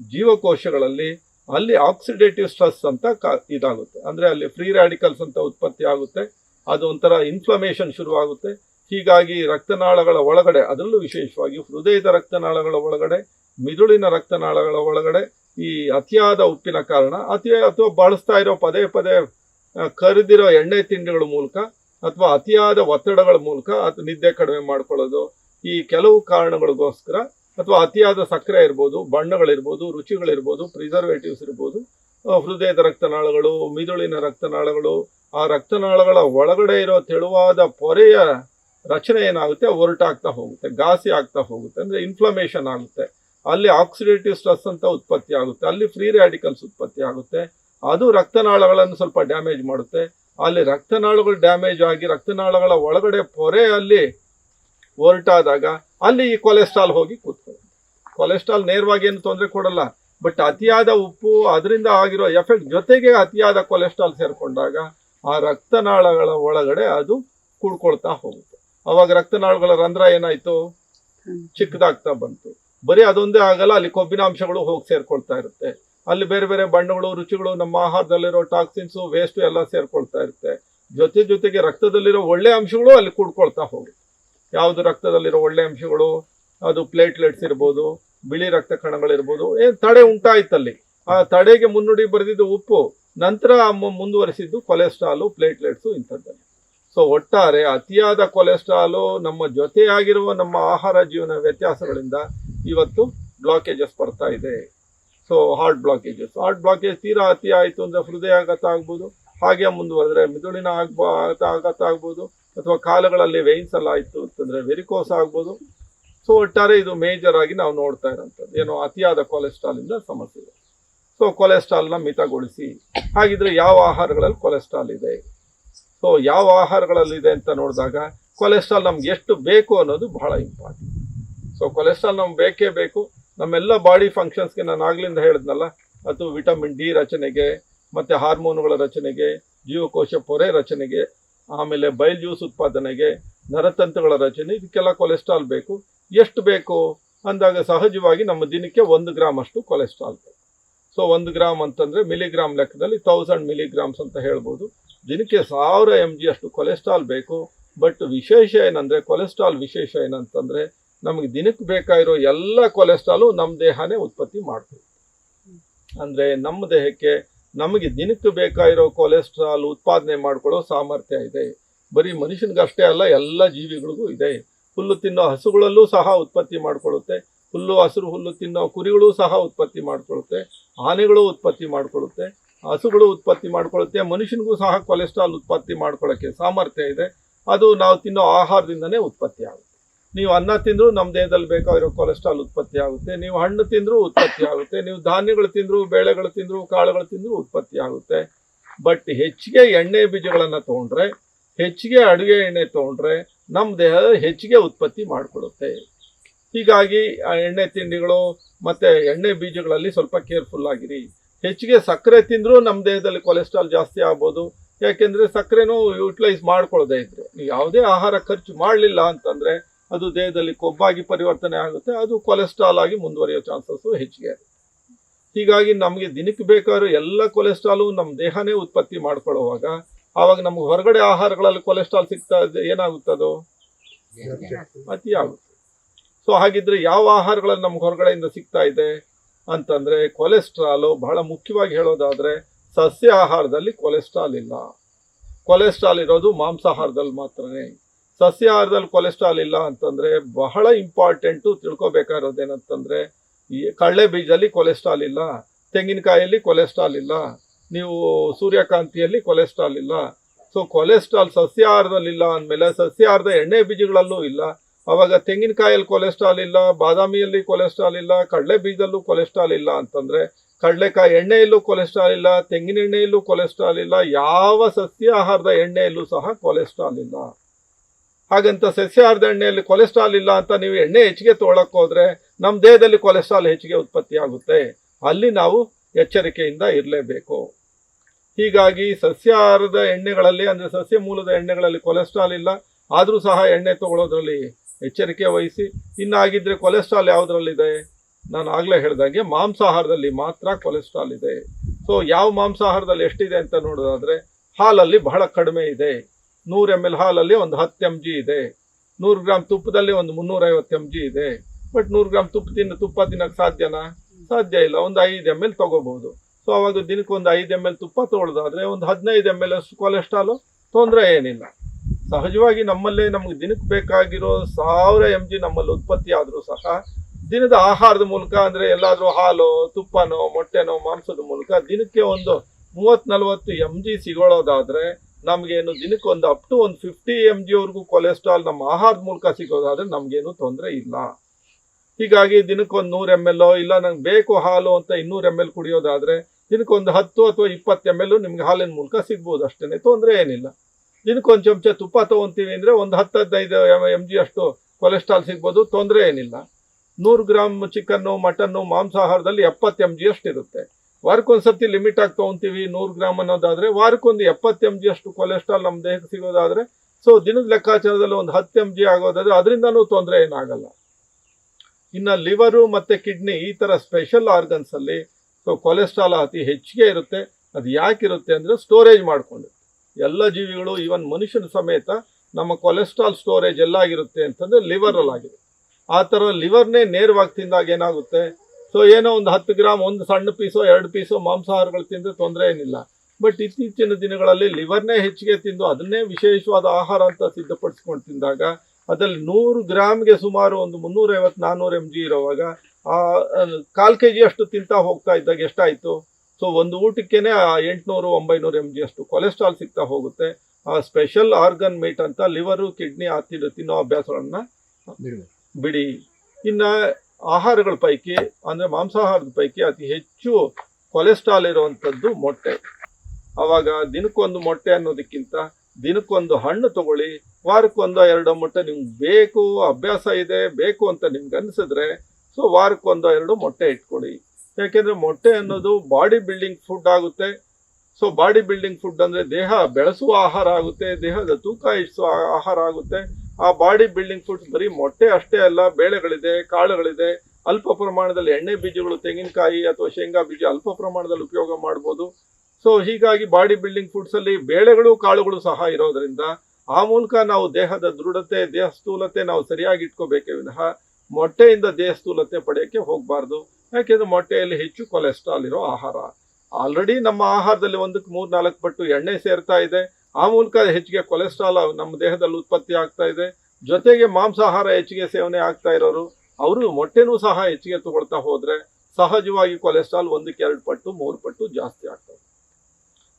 ಜೀವಕೋಶಗಳಲ್ಲಿ ಅಲ್ಲಿ ಆಕ್ಸಿಡೇಟಿವ್ ಸ್ಟ್ರೆಸ್ ಅಂತ ಕಾ ಇದಾಗುತ್ತೆ. ಅಂದ್ರೆ ಅಲ್ಲಿ ಫ್ರೀ ರ್ಯಾಡಿಕಲ್ಸ್ ಅಂತ ಉತ್ಪತ್ತಿ ಆಗುತ್ತೆ. ಅದು ಒಂಥರ ಇನ್ಫ್ಲಮೇಷನ್ ಶುರುವಾಗುತ್ತೆ. ಹೀಗಾಗಿ ರಕ್ತನಾಳಗಳ ಒಳಗಡೆ, ಅದರಲ್ಲೂ ವಿಶೇಷವಾಗಿ ಹೃದಯದ ರಕ್ತನಾಳಗಳ ಒಳಗಡೆ, ಮಿದುಳಿನ ರಕ್ತನಾಳಗಳ ಒಳಗಡೆ ಈ ಅತಿಯಾದ ಉಪ್ಪಿನ ಕಾರಣ ಅತಿ ಅಥವಾ ಬಳಸ್ತಾ ಇರೋ ಪದೇ ಪದೇ ಕರೆದಿರೋ ಎಣ್ಣೆ ತಿಂಡಿಗಳ ಮೂಲಕ ಅಥವಾ ಅತಿಯಾದ ಒತ್ತಡಗಳ ಮೂಲಕ ಅಥವಾ ನಿದ್ದೆ ಕಡಿಮೆ ಮಾಡ್ಕೊಳ್ಳೋದು, ಈ ಕೆಲವು ಕಾರಣಗಳಿಗೋಸ್ಕರ ಅಥವಾ ಅತಿಯಾದ ಸಕ್ಕರೆ ಇರ್ಬೋದು, ಬಣ್ಣಗಳಿರ್ಬೋದು, ರುಚಿಗಳಿರ್ಬೋದು ಪ್ರಿಸರ್ವೇಟಿವ್ಸ್ ಇರ್ಬೋದು ಹೃದಯದ ರಕ್ತನಾಳಗಳು, ಮಿದುಳಿನ ರಕ್ತನಾಳಗಳು, ಆ ರಕ್ತನಾಳಗಳ ಒಳಗಡೆ ಇರೋ ತೆಳುವಾದ ಪೊರೆಯ ರಚನೆ ಏನಾಗುತ್ತೆ? ಒರಟಾಗ್ತಾ ಹೋಗುತ್ತೆ, ಘಾಸಿ ಆಗ್ತಾ ಹೋಗುತ್ತೆ, ಅಂದರೆ ಇನ್ಫ್ಲಮೇಷನ್ ಆಗುತ್ತೆ. ಅಲ್ಲಿ ಆಕ್ಸಿಡೇಟಿವ್ ಸ್ಟ್ರೆಸ್ ಅಂತ ಉತ್ಪತ್ತಿ ಆಗುತ್ತೆ, ಅಲ್ಲಿ ಫ್ರೀ ರ್ಯಾಡಿಕಲ್ಸ್ ಉತ್ಪತ್ತಿ ಆಗುತ್ತೆ. ಅದು ರಕ್ತನಾಳಗಳನ್ನು ಸ್ವಲ್ಪ ಡ್ಯಾಮೇಜ್ ಮಾಡುತ್ತೆ. ಅಲ್ಲಿ ರಕ್ತನಾಳಗಳು ಡ್ಯಾಮೇಜ್ ಆಗಿ, ರಕ್ತನಾಳಗಳ ಒಳಗಡೆ ಪೊರೆ ಅಲ್ಲಿ ಒರಟಾದಾಗ ಅಲ್ಲಿ ಈ ಕೊಲೆಸ್ಟ್ರಾಲ್ ಹೋಗಿ ಕೂತ್ಕೊಳ್ಳುತ್ತೆ. ಕೊಲೆಸ್ಟ್ರಾಲ್ ನೇರವಾಗಿ ಏನು ತೊಂದರೆ ಕೊಡಲ್ಲ ಬಟ್ ಅತಿಯಾದ ಉಪ್ಪು, ಅದರಿಂದ ಆಗಿರೋ ಎಫೆಕ್ಟ್ ಜೊತೆಗೆ ಅತಿಯಾದ ಕೊಲೆಸ್ಟ್ರಾಲ್ ಸೇರಿಕೊಂಡಾಗ, ಆ ರಕ್ತನಾಳಗಳ ಒಳಗಡೆ ಅದು ಕುಡ್ಕೊಳ್ತಾ ಹೋಗುತ್ತೆ. ಅವಾಗ ರಕ್ತನಾಳಗಳ ರಂಧ್ರ ಏನಾಯ್ತು? ಚಿಕ್ಕದಾಗ್ತಾ ಬಂತು. ಬರೀ ಅದೊಂದೇ ಆಗಲ್ಲ, ಅಲ್ಲಿ ಕೊಬ್ಬಿನ ಅಂಶಗಳು ಹೋಗಿ ಸೇರ್ಕೊಳ್ತಾ ಇರುತ್ತೆ. ಅಲ್ಲಿ ಬೇರೆ ಬೇರೆ ಬಣ್ಣಗಳು, ರುಚಿಗಳು, ನಮ್ಮ ಆಹಾರದಲ್ಲಿರೋ ಟಾಕ್ಸಿನ್ಸ್ ವೇಸ್ಟ್ ಎಲ್ಲ ಸೇರ್ಕೊಳ್ತಾ ಇರುತ್ತೆ. ಜೊತೆ ಜೊತೆಗೆ ರಕ್ತದಲ್ಲಿರೋ ಒಳ್ಳೆ ಅಂಶಗಳು ಅಲ್ಲಿ ಕೂಡ್ಕೊಳ್ತಾ ಹೋಗುತ್ತೆ. ಯಾವುದು ರಕ್ತದಲ್ಲಿರೋ ಒಳ್ಳೆ ಅಂಶಗಳು? ಅದು ಪ್ಲೇಟ್ಲೆಟ್ಸ್ ಇರ್ಬೋದು, ಬಿಳಿ ರಕ್ತ ಕಣಗಳಿರ್ಬೋದು. ಏನು ತಡೆ ಉಂಟಾಯ್ತಲ್ಲಿ ಆ ತಡೆಗೆ ಮುನ್ನುಡಿ ಬರೆದಿದ್ದು ಉಪ್ಪು. ನಂತರ ಮುಂದುವರಿಸಿದ್ದು ಕೊಲೆಸ್ಟ್ರಾಲು ಪ್ಲೇಟ್ಲೆಟ್ಸು ಇಂಥದ್ದನ್ನು ಸೊ ಒಟ್ಟಾರೆ ಅತಿಯಾದ ಕೊಲೆಸ್ಟ್ರಾಲು ನಮ್ಮ ಜೊತೆಯಾಗಿರುವ ನಮ್ಮ ಆಹಾರ ಜೀವನ ವ್ಯತ್ಯಾಸಗಳಿಂದ ಇವತ್ತು ಬ್ಲಾಕೇಜಸ್ ಬರ್ತಾ ಇದೆ. So heart blockages heart blockage ತೀರಾ ಅತಿ ಆಯಿತು ಅಂದರೆ ಹೃದಯಾಘಾತ ಆಗ್ಬೋದು, ಹಾಗೆ ಮುಂದುವರೆದ್ರೆ ಮಿದುಳಿನ ಆಗ್ಬೋ, ಆಘಾತ ಆಗ್ಬೋದು, ಅಥವಾ ಕಾಲುಗಳಲ್ಲಿ ವೆಯ್ನ್ಸ್ ಎಲ್ಲ ಆಯಿತು ಅಂತಂದರೆ ವೆರಿಕೋಸ್ ಆಗ್ಬೋದು. ಸೊ ಒಟ್ಟಾರೆ ಇದು ಮೇಜರ್ ಆಗಿ ನಾವು ನೋಡ್ತಾ ಇರೋಂಥದ್ದು. ಏನೋ ಅತಿಯಾದ ಕೊಲೆಸ್ಟ್ರಾಲಿಂದ ಸಮಸ್ಯೆ ಇದೆ. ಸೊ ಕೊಲೆಸ್ಟ್ರಾಲ್ನ ಮಿತಗೊಳಿಸಿ. ಹಾಗಿದ್ರೆ ಯಾವ ಆಹಾರಗಳಲ್ಲಿ ಕೊಲೆಸ್ಟ್ರಾಲ್ ಇದೆ? ಸೊ ಯಾವ ಆಹಾರಗಳಲ್ಲಿ ಇದೆ ಅಂತ ನೋಡಿದಾಗ ಕೊಲೆಸ್ಟ್ರಾಲ್ ನಮ್ಗೆ ಎಷ್ಟು ಬೇಕು ಅನ್ನೋದು ಬಹಳ ಇಂಪಾರ್ಟೆಂಟ್ ಸೊ ಕೊಲೆಸ್ಟ್ರಾಲ್ ನಮ್ಗೆ ಬೇಕೇ ಬೇಕು. ನಮ್ಮೆಲ್ಲ ಬಾಡಿ ಫಂಕ್ಷನ್ಸ್ಗೆ ನಾನು ಆಗ್ಲಿಂದ ಹೇಳಿದ್ನಲ್ಲ, ಅದು ವಿಟಮಿನ್ ಡಿ ರಚನೆಗೆ, ಮತ್ತೆ ಹಾರ್ಮೋನುಗಳ ರಚನೆಗೆ, ಜೀವಕೋಶ ಪೊರೆ ರಚನೆಗೆ, ಆಮೇಲೆ ಬೈಲ್ ಜ್ಯೂಸ್ ಉತ್ಪಾದನೆಗೆ, ನರತಂತುಗಳ ರಚನೆ, ಇದಕ್ಕೆಲ್ಲ ಕೊಲೆಸ್ಟ್ರಾಲ್ ಬೇಕು. ಎಷ್ಟು ಬೇಕು? ಅಂದಾಗ ಸಹಜವಾಗಿ ನಮ್ಮ ದಿನಕ್ಕೆ ಒಂದು ಗ್ರಾಮ್ ಅಷ್ಟು ಕೊಲೆಸ್ಟ್ರಾಲ್ ಬೇಕು. ಸೊ ಒಂದು ಗ್ರಾಮ್ ಅಂತಂದ್ರೆ ಮಿಲಿಗ್ರಾಮ್ ಲೆಕ್ಕದಲ್ಲಿ ತೌಸಂಡ್ ಮಿಲಿಗ್ರಾಮ್ಸ್ ಅಂತ ಹೇಳ್ಬೋದು. ದಿನಕ್ಕೆ ಸಾವಿರ ಎಂ ಜಿ ಅಷ್ಟು ಕೊಲೆಸ್ಟ್ರಾಲ್ ಬೇಕು. ಬಟ್ ವಿಶೇಷ ಏನಂದ್ರೆ ಕೊಲೆಸ್ಟ್ರಾಲ್ ವಿಶೇಷ ಏನಂತಂದ್ರೆ, ನಮಗೆ ದಿನಕ್ಕೆ ಬೇಕಾಗಿರೋ ಎಲ್ಲ ಕೊಲೆಸ್ಟ್ರಾಲು ನಮ್ಮ ದೇಹನೇ ಉತ್ಪತ್ತಿ ಮಾಡ್ತೀವಿ ಅಂದ್ರೆ ನಮ್ಮ ದೇಹಕ್ಕೆ ನಮಗೆ ದಿನಕ್ಕೆ ಬೇಕಾಗಿರೋ ಕೊಲೆಸ್ಟ್ರಾಲ್ ಉತ್ಪಾದನೆ ಮಾಡ್ಕೊಳ್ಳೋ ಸಾಮರ್ಥ್ಯ ಇದೆ. ಬರೀ ಮನುಷ್ಯನಿಗಷ್ಟೇ ಅಲ್ಲ, ಎಲ್ಲ ಜೀವಿಗಳಿಗೂ ಇದೆ. ಹುಲ್ಲು ತಿನ್ನೋ ಹಸುಗಳಲ್ಲೂ ಸಹ ಉತ್ಪತ್ತಿ ಮಾಡ್ಕೊಳ್ಳುತ್ತೆ. ಹುಲ್ಲು, ಹಸಿರು ಹುಲ್ಲು ತಿನ್ನೋ ಕುರಿಗಳು ಸಹ ಉತ್ಪತ್ತಿ ಮಾಡಿಕೊಳ್ಳುತ್ತೆ. ಆನೆಗಳು ಉತ್ಪತ್ತಿ ಮಾಡಿಕೊಳ್ಳುತ್ತೆ. ಹಸುಗಳು ಉತ್ಪತ್ತಿ ಮಾಡಿಕೊಳ್ಳುತ್ತೆ. ಮನುಷ್ಯನಿಗೂ ಸಹ ಕೊಲೆಸ್ಟ್ರಾಲ್ ಉತ್ಪತ್ತಿ ಮಾಡ್ಕೊಳ್ಳೋಕ್ಕೆ ಸಾಮರ್ಥ್ಯ ಇದೆ. ಅದು ನಾವು ತಿನ್ನೋ ಆಹಾರದಿಂದನೇ ಉತ್ಪತ್ತಿ ಆಗುತ್ತೆ. ನೀವು ಅನ್ನ ತಿಂದರೂ ನಮ್ಮ ದೇಹದಲ್ಲಿ ಬೇಕಾಗಿರೋ ಕೊಲೆಸ್ಟ್ರಾಲ್ ಉತ್ಪತ್ತಿ ಆಗುತ್ತೆ. ನೀವು ಹಣ್ಣು ತಿಂದರೂ ಉತ್ಪತ್ತಿ ಆಗುತ್ತೆ. ನೀವು ಧಾನ್ಯಗಳು ತಿಂದರೂ, ಬೇಳೆಗಳು ತಿಂದರೂ, ಕಾಳುಗಳು ತಿಂದರೂ ಉತ್ಪತ್ತಿ ಆಗುತ್ತೆ. ಬಟ್ ಹೆಚ್ಚಿಗೆ ಎಣ್ಣೆ ಬೀಜಗಳನ್ನು ತೊಗೊಂಡ್ರೆ, ಹೆಚ್ಚಿಗೆ ಅಡುಗೆ ಎಣ್ಣೆ ತೊಗೊಂಡ್ರೆ ನಮ್ಮ ದೇಹ ಹೆಚ್ಚಿಗೆ ಉತ್ಪತ್ತಿ ಮಾಡಿಕೊಡುತ್ತೆ ಹೀಗಾಗಿ ಆ ಎಣ್ಣೆ ತಿಂಡಿಗಳು ಮತ್ತು ಎಣ್ಣೆ ಬೀಜಗಳಲ್ಲಿ ಸ್ವಲ್ಪ ಕೇರ್ಫುಲ್ ಆಗಿರಿ. ಹೆಚ್ಚಿಗೆ ಸಕ್ಕರೆ ತಿಂದರೂ ನಮ್ಮ ದೇಹದಲ್ಲಿ ಕೊಲೆಸ್ಟ್ರಾಲ್ ಜಾಸ್ತಿ ಆಗ್ಬೋದು. ಯಾಕೆಂದರೆ ಸಕ್ಕರೆನೂ ಯೂಟಿಲೈಸ್ ಮಾಡ್ಕೊಳ್ಳದೆ ಇದ್ದರೆ ಯಾವುದೇ ಆಹಾರ ಖರ್ಚು ಮಾಡಲಿಲ್ಲ ಅಂತಂದರೆ ಅದು ದೇಹದಲ್ಲಿ ಕೊಬ್ಬಾಗಿ ಪರಿವರ್ತನೆ ಆಗುತ್ತೆ. ಅದು ಕೊಲೆಸ್ಟ್ರಾಲ್ ಆಗಿ ಮುಂದುವರಿಯೋ ಚಾನ್ಸಸ್ಸು ಹೆಚ್ಚಿಗೆ ಹೀಗಾಗಿ ನಮಗೆ ದಿನಕ್ಕೆ ಬೇಕಾದ್ರೂ ಎಲ್ಲ ಕೊಲೆಸ್ಟ್ರಾಲು ನಮ್ಮ ದೇಹನೇ ಉತ್ಪತ್ತಿ ಮಾಡ್ಕೊಳ್ಳುವಾಗ ಆವಾಗ ನಮ್ಗೆ ಹೊರಗಡೆ ಆಹಾರಗಳಲ್ಲಿ ಕೊಲೆಸ್ಟ್ರಾಲ್ ಸಿಗ್ತಾ ಇದೆ ಏನಾಗುತ್ತದೋ? ಅತಿ ಆಗುತ್ತೆ ಸೊ ಹಾಗಿದ್ರೆ ಯಾವ ಆಹಾರಗಳಲ್ಲಿ ನಮ್ಗೆ ಹೊರಗಡೆಯಿಂದ ಸಿಗ್ತಾ ಇದೆ ಅಂತಂದ್ರೆ ಕೊಲೆಸ್ಟ್ರಾಲು ಬಹಳ ಮುಖ್ಯವಾಗಿ ಹೇಳೋದಾದ್ರೆ ಸಸ್ಯ ಆಹಾರದಲ್ಲಿ ಕೊಲೆಸ್ಟ್ರಾಲ್ ಇಲ್ಲ. ಕೊಲೆಸ್ಟ್ರಾಲ್ ಇರೋದು ಮಾಂಸಾಹಾರದಲ್ಲಿ ಮಾತ್ರನೇ. ಸಸ್ಯಾಹಾರದಲ್ಲಿ ಕೊಲೆಸ್ಟ್ರಾಲ್ ಇಲ್ಲ ಅಂತಂದ್ರೆ ಬಹಳ ಇಂಪಾರ್ಟೆಂಟು ತಿಳ್ಕೊಬೇಕಾಗಿರೋದೇನಂತಂದ್ರೆ ಈ ಕಡಲೆ ಬೀಜದಲ್ಲಿ ಕೊಲೆಸ್ಟ್ರಾಲ್ ಇಲ್ಲ ತೆಂಗಿನಕಾಯಲ್ಲಿ ಕೊಲೆಸ್ಟ್ರಾಲ್ ಇಲ್ಲ, ನೀವು ಸೂರ್ಯಕಾಂತಿಯಲ್ಲಿ ಕೊಲೆಸ್ಟ್ರಾಲ್ ಇಲ್ಲ. ಸೊ ಕೊಲೆಸ್ಟ್ರಾಲ್ ಸಸ್ಯಾಹಾರದಲ್ಲಿ ಇಲ್ಲ ಅಂದಮೇಲೆ ಸಸ್ಯಾಹಾರದ ಎಣ್ಣೆ ಬೀಜಗಳಲ್ಲೂ ಇಲ್ಲ. ಅವಾಗ ತೆಂಗಿನಕಾಯಲ್ಲಿ ಕೊಲೆಸ್ಟ್ರಾಲ್ ಇಲ್ಲ, ಬಾದಾಮಿಯಲ್ಲಿ ಕೊಲೆಸ್ಟ್ರಾಲ್ ಇಲ್ಲ, ಕಡಲೆ ಬೀಜದಲ್ಲೂ ಕೊಲೆಸ್ಟ್ರಾಲ್ ಇಲ್ಲ ಅಂತಂದ್ರೆ ಕಡಲೆಕಾಯಿ ಎಣ್ಣೆಯಲ್ಲೂ ಕೊಲೆಸ್ಟ್ರಾಲ್ ಇಲ್ಲ, ತೆಂಗಿನ ಎಣ್ಣೆಯಲ್ಲೂ ಕೊಲೆಸ್ಟ್ರಾಲ್ ಇಲ್ಲ, ಯಾವ ಸಸ್ಯಾಹಾರದ ಎಣ್ಣೆಯಲ್ಲೂ ಸಹ ಕೊಲೆಸ್ಟ್ರಾಲ್ ಇಲ್ಲ. ಹಾಗಂತ ಸಸ್ಯಾಹಾರದ ಎಣ್ಣೆಯಲ್ಲಿ ಕೊಲೆಸ್ಟ್ರಾಲ್ ಇಲ್ಲ ಅಂತ ನೀವು ಎಣ್ಣೆ ಹೆಚ್ಚಿಗೆ ತೊಗೊಳಕ್ಕೆ ಹೋದ್ರೆ ನಮ್ಮ ದೇಹದಲ್ಲಿ ಕೊಲೆಸ್ಟ್ರಾಲ್ ಹೆಚ್ಚಿಗೆ ಉತ್ಪತ್ತಿ ಆಗುತ್ತೆ. ಅಲ್ಲಿ ನಾವು ಎಚ್ಚರಿಕೆಯಿಂದ ಇರಲೇಬೇಕು. ಹೀಗಾಗಿ ಸಸ್ಯಾಹಾರದ ಎಣ್ಣೆಗಳಲ್ಲಿ ಅಂದರೆ ಸಸ್ಯ ಮೂಲದ ಎಣ್ಣೆಗಳಲ್ಲಿ ಕೊಲೆಸ್ಟ್ರಾಲ್ ಇಲ್ಲ, ಆದರೂ ಸಹ ಎಣ್ಣೆ ತಗೊಳ್ಳೋದ್ರಲ್ಲಿ ಎಚ್ಚರಿಕೆ ವಹಿಸಿ, ಇನ್ನಾಗಿದ್ರೆ ಕೊಲೆಸ್ಟ್ರಾಲ್ ಯಾವುದರಲ್ಲಿದೆ? ನಾನು ಆಗಲೇ ಹೇಳಿದಾಗೆ ಮಾಂಸಾಹಾರದಲ್ಲಿ ಮಾತ್ರ ಕೊಲೆಸ್ಟ್ರಾಲ್ ಇದೆ. ಸೊ ಯಾವ ಮಾಂಸಾಹಾರದಲ್ಲಿ ಎಷ್ಟಿದೆ ಅಂತ ನೋಡೋದಾದರೆ, ಹಾಲಲ್ಲಿ ಬಹಳ ಕಡಿಮೆ ಇದೆ. ನೂರು ಎಂ ಎಲ್ ಹಾಲಲ್ಲಿ ಒಂದು ಹತ್ತು ಎಂ ಜಿ ಇದೆ. ನೂರು ಗ್ರಾಮ್ ತುಪ್ಪದಲ್ಲಿ ಒಂದು ಮುನ್ನೂರೈವತ್ತು ಎಂ ಜಿ ಇದೆ. ಬಟ್ ನೂರು ಗ್ರಾಮ್ ತುಪ್ಪ ತಿನ್ನ ತುಪ್ಪ ತಿನ್ನೋಕ್ಕೆ ಸಾಧ್ಯನಾ? ಸಾಧ್ಯ ಇಲ್ಲ. ಒಂದು ಐದು ಎಂ ಎಲ್ ತೊಗೋಬೋದು ಸೊ ಅವಾಗ ದಿನಕ್ಕೆ ಒಂದು ಐದು ಎಂ ಎಲ್ ತುಪ್ಪ ತೊಗೊಳ್ಳೋದಾದರೆ ಒಂದು ಹದಿನೈದು ಎಂ ಎಲ್ ಅಷ್ಟು ಕೊಲೆಸ್ಟ್ರಾಲು ತೊಂದರೆ ಏನಿಲ್ಲ. ಸಹಜವಾಗಿ ನಮ್ಮಲ್ಲೇ ನಮ್ಗೆ ದಿನಕ್ಕೆ ಬೇಕಾಗಿರೋ ಸಾವಿರ ಎಂ ಜಿ ನಮ್ಮಲ್ಲಿ ಉತ್ಪತ್ತಿ ಆದರೂ ಸಹ ದಿನದ ಆಹಾರದ ಮೂಲಕ ಅಂದರೆ ಎಲ್ಲಾದರೂ ಹಾಲು, ತುಪ್ಪನೋ, ಮೊಟ್ಟೆನೋ, ಮಾಂಸದ ಮೂಲಕ ದಿನಕ್ಕೆ ಒಂದು ಮೂವತ್ತು ನಲವತ್ತು ಎಂ ಜಿ ಸಿಗೋಳೋದಾದರೆ ನಮಗೇನು ದಿನಕ್ಕೆ ಒಂದು ಅಪ್ ಟು ಒಂದು ಫಿಫ್ಟಿ ಎಂ ಜಿವರೆಗೂ ಕೊಲೆಸ್ಟ್ರಾಲ್ ನಮ್ಮ ಆಹಾರದ ಮೂಲಕ ಸಿಗೋದಾದ್ರೆ ನಮಗೇನು ತೊಂದರೆ ಇಲ್ಲ. ಹೀಗಾಗಿ ದಿನಕ್ಕೆ ಒಂದು ನೂರು ಎಂ ಎಲ್ ಇಲ್ಲ ನಂಗೆ ಬೇಕು ಹಾಲು ಅಂತ ಇನ್ನೂರು ಎಂ ಎಲ್ ಕುಡಿಯೋದಾದ್ರೆ ದಿನಕ್ಕೊಂದು ಹತ್ತು ಅಥವಾ ಇಪ್ಪತ್ತು ಎಂ ಎಲ್ ನಿಮ್ಗೆ ಹಾಲಿನ ಮೂಲಕ ಸಿಗ್ಬೋದು ಅಷ್ಟೇ ತೊಂದರೆ ಏನಿಲ್ಲ. ದಿನಕ್ಕೆ ಒಂದು ಚಮಚ ತುಪ್ಪ ತೊಗೊತೀವಿ ಅಂದರೆ ಒಂದು ಹತ್ತು ಹದಿನೈದು ಎಂ ಜಿ ಅಷ್ಟು ಕೊಲೆಸ್ಟ್ರಾಲ್ ಸಿಗ್ಬೋದು, ತೊಂದರೆ ಏನಿಲ್ಲ. ನೂರು ಗ್ರಾಮ್ ಚಿಕನ್ನು ಮಟನ್ನು ಮಾಂಸಾಹಾರದಲ್ಲಿ ಎಪ್ಪತ್ತು ಎಂ ಜಿ ಅಷ್ಟು ಇರುತ್ತೆ ವಾರಕ್ಕೊಂದ್ಸತಿ ಲಿಮಿಟ್ ಆಗಿ ತೊಗೊತೀವಿ, ನೂರು ಗ್ರಾಮ್ ಅನ್ನೋದಾದರೆ ವಾರಕ್ಕೊಂದು ಎಪ್ಪತ್ತು ಎಂ ಜಿ ಅಷ್ಟು ಕೊಲೆಸ್ಟ್ರಾಲ್ ನಮ್ಮ ದೇಹಕ್ಕೆ ಸಿಗೋದಾದರೆ. ಸೊ ದಿನದ ಲೆಕ್ಕಾಚಾರದಲ್ಲಿ ಒಂದು ಹತ್ತು ಎಂ ಜಿ ಆಗೋದಾದರೆ ಅದರಿಂದನೂ ತೊಂದರೆ ಏನಾಗಲ್ಲ. ಇನ್ನು ಲಿವರು ಮತ್ತು ಕಿಡ್ನಿ ಈ ಥರ ಸ್ಪೆಷಲ್ ಆರ್ಗನ್ಸಲ್ಲಿ ಸೊ ಕೊಲೆಸ್ಟ್ರಾಲ್ ಅತಿ ಹೆಚ್ಚಿಗೆ ಇರುತ್ತೆ. ಅದು ಯಾಕಿರುತ್ತೆ ಅಂದರೆ ಸ್ಟೋರೇಜ್ ಮಾಡ್ಕೊಂಡು. ಎಲ್ಲ ಜೀವಿಗಳು ಈವನ್ ಮನುಷ್ಯನ ಸಮೇತ ನಮ್ಮ ಕೊಲೆಸ್ಟ್ರಾಲ್ ಸ್ಟೋರೇಜ್ ಎಲ್ಲಾಗಿರುತ್ತೆ ಅಂತಂದ್ರೆ ಲಿವರಲ್ಲಿ ಆಗಿದೆ. ಆ ಥರ ಲಿವರ್ನೇ ನೇರವಾಗಿ ತಿಂದಾಗ ಏನಾಗುತ್ತೆ? ಸೊ ಏನೋ ಒಂದು ಹತ್ತು ಗ್ರಾಮ್ ಒಂದು ಸಣ್ಣ ಪೀಸೋ ಎರಡು ಪೀಸೋ ಮಾಂಸಾಹಾರಗಳು ತಿಂದರೆ ತೊಂದರೆ ಏನಿಲ್ಲ. ಬಟ್ ಇತ್ತೀಚಿನ ದಿನಗಳಲ್ಲಿ ಲಿವರ್ನೇ ಹೆಚ್ಚಿಗೆ ತಿಂದು ಅದನ್ನೇ ವಿಶೇಷವಾದ ಆಹಾರ ಅಂತ ಸಿದ್ಧಪಡಿಸ್ಕೊಂಡು ತಿಂದಾಗ, ಅದರಲ್ಲಿ ನೂರು ಗ್ರಾಮ್ಗೆ ಸುಮಾರು ಒಂದು ಮುನ್ನೂರೈವತ್ತು ನಾನ್ನೂರು ಎಂ ಜಿ ಇರೋವಾಗ, ಆ ಕಾಲು ಕೆ ಜಿ ಅಷ್ಟು ತಿಂತಾ ಹೋಗ್ತಾ ಇದ್ದಾಗ ಎಷ್ಟಾಯಿತು? ಸೊ ಒಂದು ಊಟಕ್ಕೇನೆ ಎಂಟುನೂರು ಒಂಬೈನೂರು ಎಂ ಜಿ ಅಷ್ಟು ಕೊಲೆಸ್ಟ್ರಾಲ್ ಸಿಗ್ತಾ ಹೋಗುತ್ತೆ. ಆ ಸ್ಪೆಷಲ್ ಆರ್ಗನ್ ಮೀಟ್ ಅಂತ ಲಿವರು ಕಿಡ್ನಿ ಆ ತಿನ್ನೋ ತಿನ್ನೋ ಅಭ್ಯಾಸಗಳನ್ನ ಬಿಡಿ. ಇನ್ನು ಆಹಾರಗಳ ಪೈಕಿ ಅಂದರೆ ಮಾಂಸಾಹಾರದ ಪೈಕಿ ಅತಿ ಹೆಚ್ಚು ಕೊಲೆಸ್ಟ್ರಾಲ್ ಇರುವಂಥದ್ದು ಮೊಟ್ಟೆ. ಆವಾಗ ದಿನಕ್ಕೊಂದು ಮೊಟ್ಟೆ ಅನ್ನೋದಕ್ಕಿಂತ ದಿನಕ್ಕೊಂದು ಹಣ್ಣು ತಗೊಳ್ಳಿ. ವಾರಕ್ಕೊಂದು ಎರಡು ಮೊಟ್ಟೆ ನಿಮ್ಗೆ ಬೇಕು ಅಭ್ಯಾಸ ಇದೆ ಬೇಕು ಅಂತ ನಿಮ್ಗೆ ಅನಿಸಿದ್ರೆ ಸೊ ವಾರಕ್ಕೊಂದು ಎರಡು ಮೊಟ್ಟೆ ಇಟ್ಕೊಳ್ಳಿ. ಯಾಕೆಂದರೆ ಮೊಟ್ಟೆ ಅನ್ನೋದು ಬಾಡಿ ಬಿಲ್ಡಿಂಗ್ ಫುಡ್ ಆಗುತ್ತೆ. ಸೊ ಬಾಡಿ ಬಿಲ್ಡಿಂಗ್ ಫುಡ್ ಅಂದರೆ ದೇಹ ಬೆಳೆಸುವ ಆಹಾರ ಆಗುತ್ತೆ, ದೇಹದ ತೂಕ ಇಳಿಸುವ ಆಹಾರ ಆಗುತ್ತೆ. ಆ ಬಾಡಿ ಬಿಲ್ಡಿಂಗ್ ಫುಡ್ಸ್ ಬರೀ ಮೊಟ್ಟೆ ಅಷ್ಟೇ ಅಲ್ಲ, ಬೇಳೆಗಳಿದೆ, ಕಾಳುಗಳಿದೆ, ಅಲ್ಪ ಪ್ರಮಾಣದಲ್ಲಿ ಎಣ್ಣೆ ಬೀಜಗಳು, ತೆಂಗಿನಕಾಯಿ ಅಥವಾ ಶೇಂಗಾ ಬೀಜ ಅಲ್ಪ ಪ್ರಮಾಣದಲ್ಲಿ ಉಪಯೋಗ ಮಾಡ್ಬೋದು. ಸೊ ಹೀಗಾಗಿ ಬಾಡಿ ಬಿಲ್ಡಿಂಗ್ ಫುಡ್ಸ್ ಅಲ್ಲಿ ಬೇಳೆಗಳು, ಕಾಳುಗಳು ಸಹ ಇರೋದ್ರಿಂದ ಆ ಮೂಲಕ ನಾವು ದೇಹದ ದೃಢತೆ ದೇಹ ಸ್ಥೂಲತೆ ನಾವು ಸರಿಯಾಗಿ ಇಟ್ಕೋಬೇಕೇ ವಿನಃ ಮೊಟ್ಟೆಯಿಂದ ದೇಹ ಸ್ಥೂಲತೆ ಪಡೆಯೋಕ್ಕೆ ಹೋಗಬಾರ್ದು. ಯಾಕೆಂದ್ರೆ ಮೊಟ್ಟೆಯಲ್ಲಿ ಹೆಚ್ಚು ಕೊಲೆಸ್ಟ್ರಾಲ್ ಇರೋ ಆಹಾರ. ಆಲ್ರೆಡಿ ನಮ್ಮ ಆಹಾರದಲ್ಲಿ ಒಂದಕ್ಕೆ ಮೂರ್, ನಾಲ್ಕು ಪಟ್ಟು ಎಣ್ಣೆ ಸೇರ್ತಾ ಇದೆ. ಆ ಮೂಲಕ ಹೆಚ್ಚಿಗೆ ಕೊಲೆಸ್ಟ್ರಾಲ್ ನಮ್ಮ ದೇಹದಲ್ಲಿ ಉತ್ಪತ್ತಿ ಆಗ್ತಾ ಇದೆ. ಜೊತೆಗೆ ಮಾಂಸಾಹಾರ ಹೆಚ್ಚಿಗೆ ಸೇವನೆ ಆಗ್ತಾ ಇರೋರು, ಅವರು ಮೊಟ್ಟೆನೂ ಸಹ ಹೆಚ್ಚಿಗೆ ತಗೊಳ್ತಾ ಹೋದರೆ ಸಹಜವಾಗಿ ಕೊಲೆಸ್ಟ್ರಾಲ್ ಒಂದಕ್ಕೆ ಎರಡು ಪಟ್ಟು, ಮೂರು ಪಟ್ಟು ಜಾಸ್ತಿ ಆಗ್ತದೆ.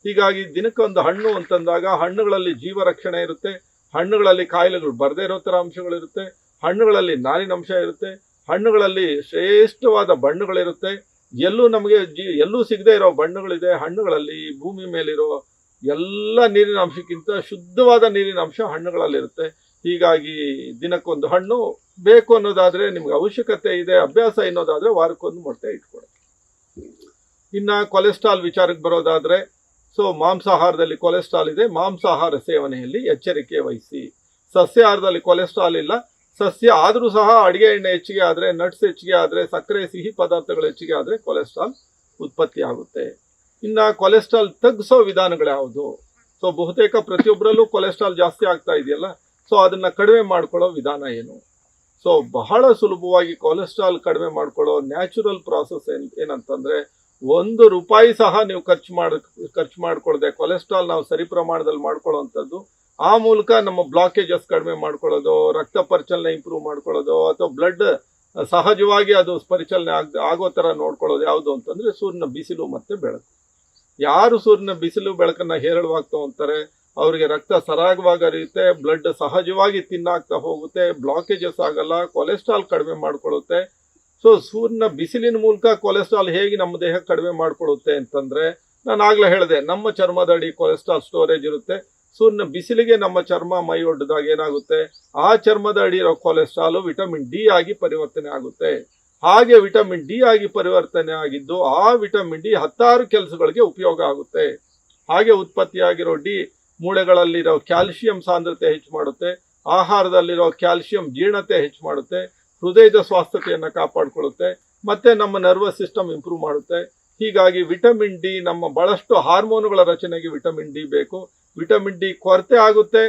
ಹೀಗಾಗಿ ದಿನಕ್ಕೊಂದು ಹಣ್ಣು ಅಂತಂದಾಗ ಹಣ್ಣುಗಳಲ್ಲಿ ಜೀವ ರಕ್ಷಣೆ ಇರುತ್ತೆ. ಹಣ್ಣುಗಳಲ್ಲಿ ಕಾಯಿಲೆಗಳು ಬರದೇ ಇರೋ ಥರ ಅಂಶಗಳಿರುತ್ತೆ. ಹಣ್ಣುಗಳಲ್ಲಿ ನಾರಿನಂಶ ಇರುತ್ತೆ, ಹಣ್ಣುಗಳಲ್ಲಿ ಶ್ರೇಷ್ಠವಾದ ಬಣ್ಣಗಳಿರುತ್ತೆ. ಎಲ್ಲೂ ನಮಗೆ ಜಿ, ಎಲ್ಲೂ ಸಿಗದೇ ಇರೋ ಬಣ್ಣಗಳಿದೆ, ಹಣ್ಣುಗಳಲ್ಲಿ ಭೂಮಿ ಮೇಲಿರೋ ಎಲ್ಲ ನೀರಿನ ಅಂಶಕ್ಕಿಂತ ಶುದ್ಧವಾದ ನೀರಿನ ಅಂಶ ಹಣ್ಣುಗಳಲ್ಲಿರುತ್ತೆ. ಹೀಗಾಗಿ ದಿನಕ್ಕೊಂದು ಹಣ್ಣು ಬೇಕು ಅನ್ನೋದಾದರೆ ನಿಮ್ಗೆ ಅವಶ್ಯಕತೆ ಇದೆ, ಅಭ್ಯಾಸ ಅನ್ನೋದಾದ್ರೆ ವಾರಕ್ಕೊಂದು ಮೊಟ್ಟೆ ಇಟ್ಕೊಳ್ಳಿ ಇನ್ನು ಕೊಲೆಸ್ಟ್ರಾಲ್ ವಿಚಾರಕ್ಕೆ ಬರೋದಾದರೆ, ಸೊ ಮಾಂಸಾಹಾರದಲ್ಲಿ ಕೊಲೆಸ್ಟ್ರಾಲ್ ಇದೆ, ಮಾಂಸಾಹಾರ ಸೇವನೆಯಲ್ಲಿ ಎಚ್ಚರಿಕೆ ವಹಿಸಿ. ಸಸ್ಯಾಹಾರದಲ್ಲಿ ಕೊಲೆಸ್ಟ್ರಾಲ್ ಇಲ್ಲ ಸಸ್ಯ ಆದರೂ ಸಹ ಅಡುಗೆ ಎಣ್ಣೆ ಹೆಚ್ಚಿಗೆ ಆದರೆ ನಟ್ಸ್ ಹೆಚ್ಚಿಗೆ ಆದರೆ, ಸಕ್ಕರೆ, ಸಿಹಿ ಪದಾರ್ಥಗಳು ಹೆಚ್ಚಿಗೆ ಆದರೆ ಕೊಲೆಸ್ಟ್ರಾಲ್ ಉತ್ಪತ್ತಿ ಆಗುತ್ತೆ ಇನ್ನು ಕೊಲೆಸ್ಟ್ರಾಲ್ ತಗ್ಗಿಸೋ ವಿಧಾನಗಳು ಯಾವುದು ಸೊ ಬಹುತೇಕ ಪ್ರತಿಯೊಬ್ಬರಲ್ಲೂ ಕೊಲೆಸ್ಟ್ರಾಲ್ ಜಾಸ್ತಿ ಆಗ್ತಾ ಇದೆಯಲ್ಲ? ಸೊ ಅದನ್ನು ಕಡಿಮೆ ಮಾಡ್ಕೊಳ್ಳೋ ವಿಧಾನ ಏನು? ಸೊ ಬಹಳ ಸುಲಭವಾಗಿ ಕೊಲೆಸ್ಟ್ರಾಲ್ ಕಡಿಮೆ ಮಾಡ್ಕೊಳ್ಳೋ ನ್ಯಾಚುರಲ್ ಪ್ರಾಸೆಸ್ ಏನು, ಏನಂತಂದರೆ ಒಂದು ರೂಪಾಯಿ ಸಹ ನೀವು ಖರ್ಚು ಮಾಡಿ, ಖರ್ಚು ಮಾಡ್ಕೊಳ್ದೆ ಕೊಲೆಸ್ಟ್ರಾಲ್ ನಾವು ಸರಿ ಪ್ರಮಾಣದಲ್ಲಿ ಮಾಡ್ಕೊಳ್ಳೋವಂಥದ್ದು ಆ ಮೂಲಕ ನಮ್ಮ ಬ್ಲಾಕೇಜಸ್ ಕಡಿಮೆ ಮಾಡ್ಕೊಳ್ಳೋದು, ರಕ್ತ ಪರಿಚಲನೆ ಇಂಪ್ರೂವ್ ಮಾಡ್ಕೊಳ್ಳೋದು, ಅಥವಾ ಬ್ಲಡ್ ಸಹಜವಾಗಿ ಅದು ಪರಿಚಲನೆ ಆಗ, ಆಗೋ ಥರ ನೋಡ್ಕೊಳ್ಳೋದು ಯಾವುದು ಅಂತಂದರೆ ಸೂರ್ಯನ ಬಿಸಿಲು ಮತ್ತೆ ಬೆಳಕು. ಯಾರು ಸೂರ್ಯನ ಬಿಸಿಲು ಬೆಳಕನ್ನು ಹೇರಳವಾಗಿ ತಗೊಂತಾರೆ ಅವರಿಗೆ ರಕ್ತ ಸರಾಗವಾಗಿ ಹರಿಯುತ್ತೆ ಬ್ಲಡ್ ಸಹಜವಾಗಿ ತಿನ್ನಾಗ್ತಾ ಹೋಗುತ್ತೆ ಬ್ಲಾಕೇಜಸ್ ಆಗಲ್ಲ ಕೊಲೆಸ್ಟ್ರಾಲ್ ಕಡಿಮೆ ಮಾಡ್ಕೊಳ್ಳುತ್ತೆ. ಸೊ ಸೂರ್ಯನ ಬಿಸಿಲಿನ ಮೂಲಕ ಕೊಲೆಸ್ಟ್ರಾಲ್ ಹೇಗೆ ನಮ್ಮ ದೇಹ ಕಡಿಮೆ ಮಾಡ್ಕೊಳ್ಳುತ್ತೆ ಅಂತಂದರೆ, ನಾನು ಆಗಲೇ ಹೇಳಿದೆ, ನಮ್ಮ ಚರ್ಮದಡಿ ಕೊಲೆಸ್ಟ್ರಾಲ್ ಸ್ಟೋರೇಜ್ ಇರುತ್ತೆ. ಸೂರ್ಯನ ಬಿಸಿಲಿಗೆ ನಮ್ಮ ಚರ್ಮ ಮೈ ಒಡ್ಡದಾಗ ಏನಾಗುತ್ತೆ? ಆ ಚರ್ಮದ ಅಡಿರೋ ಕೊಲೆಸ್ಟ್ರಾಲು ವಿಟಮಿನ್ ಡಿ ಆಗಿ ಪರಿವರ್ತನೆ ಆಗುತ್ತೆ. ಹಾಗೆ ವಿಟಮಿನ್ ಡಿ ಆಗಿ ಪರಿವರ್ತನೆ ಆಗಿದ್ದು ಆ ವಿಟಮಿನ್ ಡಿ ಹತ್ತಾರು ಕೆಲಸಗಳಿಗೆ ಉಪಯೋಗ ಆಗುತ್ತೆ. ಹಾಗೆ ಉತ್ಪತ್ತಿಯಾಗಿರೋ ಡಿ ಮೂಳೆಗಳಲ್ಲಿರೋ ಕ್ಯಾಲ್ಸಿಯಂ ಸಾಂದ್ರತೆ ಹೆಚ್ಚು ಮಾಡುತ್ತೆ. ಆಹಾರದಲ್ಲಿರೋ ಕ್ಯಾಲ್ಸಿಯಂ ಜೀರ್ಣತೆ ಹೆಚ್ಚು ಮಾಡುತ್ತೆ. ಹೃದಯದ ಸ್ವಾಸ್ಥ್ಯತೆಯನ್ನು ಕಾಪಾಡಿಕೊಳ್ಳುತ್ತೆ. ಮತ್ತೆ ನಮ್ಮ ನರ್ವಸ್ ಸಿಸ್ಟಮ್ ಇಂಪ್ರೂವ್ ಮಾಡುತ್ತೆ. ಹೀಗಾಗಿ ವಿಟಮಿನ್ ಡಿ ನಮ್ಮ ಬಹಳಷ್ಟು ಹಾರ್ಮೋನುಗಳ ರಚನೆಗೆ ವಿಟಮಿನ್ ಡಿ ಬೇಕು. ವಿಟಮಿನ್ ಡಿ ಕೊರತೆ ಆಗುತ್ತೆ.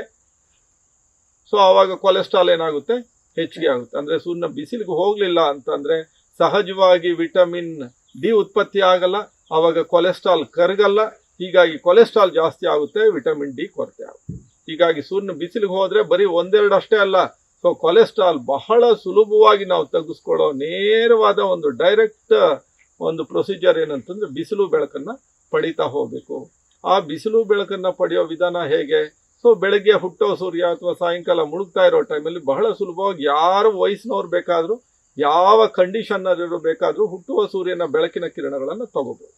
ಸೊ ಆವಾಗ ಕೊಲೆಸ್ಟ್ರಾಲ್ ಏನಾಗುತ್ತೆ? ಹೆಚ್ಚಿಗೆ ಆಗುತ್ತೆ. ಅಂದರೆ ಸೂರ್ಯನ ಬಿಸಿಲಿಗೆ ಹೋಗಲಿಲ್ಲ ಅಂತಂದರೆ ಸಹಜವಾಗಿ ವಿಟಮಿನ್ ಡಿ ಉತ್ಪತ್ತಿ ಆಗಲ್ಲ, ಆವಾಗ ಕೊಲೆಸ್ಟ್ರಾಲ್ ಕರಗಲ್ಲ. ಹೀಗಾಗಿ ಕೊಲೆಸ್ಟ್ರಾಲ್ ಜಾಸ್ತಿ ಆಗುತ್ತೆ, ವಿಟಮಿನ್ ಡಿ ಕೊರತೆ ಆಗುತ್ತೆ. ಹೀಗಾಗಿ ಸೂರ್ಯನ ಬಿಸಿಲಿಗೆ ಹೋದರೆ ಬರೀ ಒಂದೆರಡು ಅಷ್ಟೇ ಅಲ್ಲ. ಸೊ ಕೊಲೆಸ್ಟ್ರಾಲ್ ಬಹಳ ಸುಲಭವಾಗಿ ನಾವು ತಗ್ಗಿಸ್ಕೊಳ್ಳೋ ನೇರವಾದ ಒಂದು ಡೈರೆಕ್ಟ್ ಒಂದು ಪ್ರೊಸೀಜರ್ ಏನಂತಂದ್ರೆ ಬಿಸಿಲು ಬೆಳಕನ್ನು ಪಡಿತಾ ಹೋಗ್ಬೇಕು. ಆ ಬಿಸಿಲು ಬೆಳಕನ್ನು ಪಡೆಯೋ ವಿಧಾನ ಹೇಗೆ? ಸೊ ಬೆಳಗ್ಗೆ ಹುಟ್ಟೋ ಸೂರ್ಯ ಅಥವಾ ಸಾಯಂಕಾಲ ಮುಳುಗ್ತಾ ಇರೋ ಟೈಮಲ್ಲಿ ಬಹಳ ಸುಲಭವಾಗಿ ಯಾರು ವಯಸ್ಸಿನವ್ರು ಬೇಕಾದರೂ, ಯಾವ ಕಂಡೀಷನ್ನಲ್ಲಿರೋ ಬೇಕಾದರೂ ಹುಟ್ಟುವ ಸೂರ್ಯನ ಬೆಳಕಿನ ಕಿರಣಗಳನ್ನು ತಗೋಬೋದು.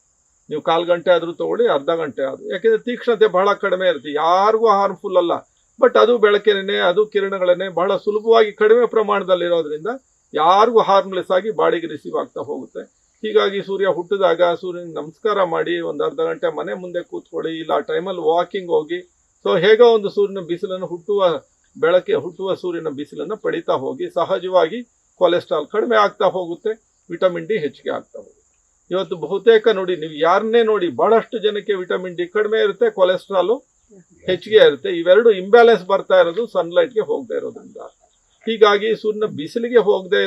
ನೀವು ಕಾಲು ಗಂಟೆ ಆದರೂ ತಗೊಳ್ಳಿ, ಅರ್ಧ ಗಂಟೆ ಆದರೂ. ಯಾಕೆಂದರೆ ತೀಕ್ಷ್ಣತೆ ಬಹಳ ಕಡಿಮೆ ಇರುತ್ತೆ. ಯಾರಿಗೂ ಹಾರ್ಮ್ಫುಲ್ ಅಲ್ಲ. ಬಟ್ ಅದು ಬೆಳಕಿನೇ ಅದು ಕಿರಣಗಳನ್ನೇ ಬಹಳ ಸುಲಭವಾಗಿ ಕಡಿಮೆ ಪ್ರಮಾಣದಲ್ಲಿರೋದ್ರಿಂದ ಯಾರಿಗೂ ಹಾರ್ಮ್ಲೆಸ್ ಆಗಿ ಬಾಡಿಗೆ ರಿಸೀವ್ ಆಗ್ತಾ ಹೋಗುತ್ತೆ. ಹೀಗಾಗಿ ಸೂರ್ಯ ಹುಟ್ಟಿದಾಗ ಸೂರ್ಯನ ನಮಸ್ಕಾರ ಮಾಡಿ ಒಂದು ಅರ್ಧ ಗಂಟೆ ಮನೆ ಮುಂದೆ ಕೂತ್ಕೊಳ್ಳಿ, ಇಲ್ಲ ಆ ಟೈಮಲ್ಲಿ ವಾಕಿಂಗ್ ಹೋಗಿ. ಸೊ ಹೇಗೋ ಒಂದು ಸೂರ್ಯನ ಬಿಸಿಲನ್ನು ಹುಟ್ಟುವ ಬೆಳಕೆ, ಹುಟ್ಟುವ ಸೂರ್ಯನ ಬಿಸಿಲನ್ನು ಪಡಿತಾ ಹೋಗಿ. ಸಹಜವಾಗಿ ಕೊಲೆಸ್ಟ್ರಾಲ್ ಕಡಿಮೆ ಆಗ್ತಾ ಹೋಗುತ್ತೆ ವಿಟಮಿನ್ ಡಿ ಹೆಚ್ಚಿಗೆ ಆಗ್ತಾ ಹೋಗುತ್ತೆ. ಇವತ್ತು ಬಹುತೇಕ ನೋಡಿ, ನೀವು ಯಾರನ್ನೇ ನೋಡಿ, ಬಹಳಷ್ಟು ಜನಕ್ಕೆ ವಿಟಮಿನ್ ಡಿ ಕಡಿಮೆ ಇರುತ್ತೆ ಕೊಲೆಸ್ಟ್ರಾಲು ಹೆಚ್ಚಿಗೆ ಇರುತ್ತೆ. ಇವೆರಡು ಇಂಬ್ಯಾಲೆನ್ಸ್ ಬರ್ತಾ ಇರೋದು ಸನ್ಲೈಟ್ಗೆ ಹೋಗದೆ ಇರೋದ್ರಿಂದ. ಹೀಗಾಗಿ ಸೂರ್ಯನ ಬಿಸಿಲಿಗೆ ಹೋಗದೆ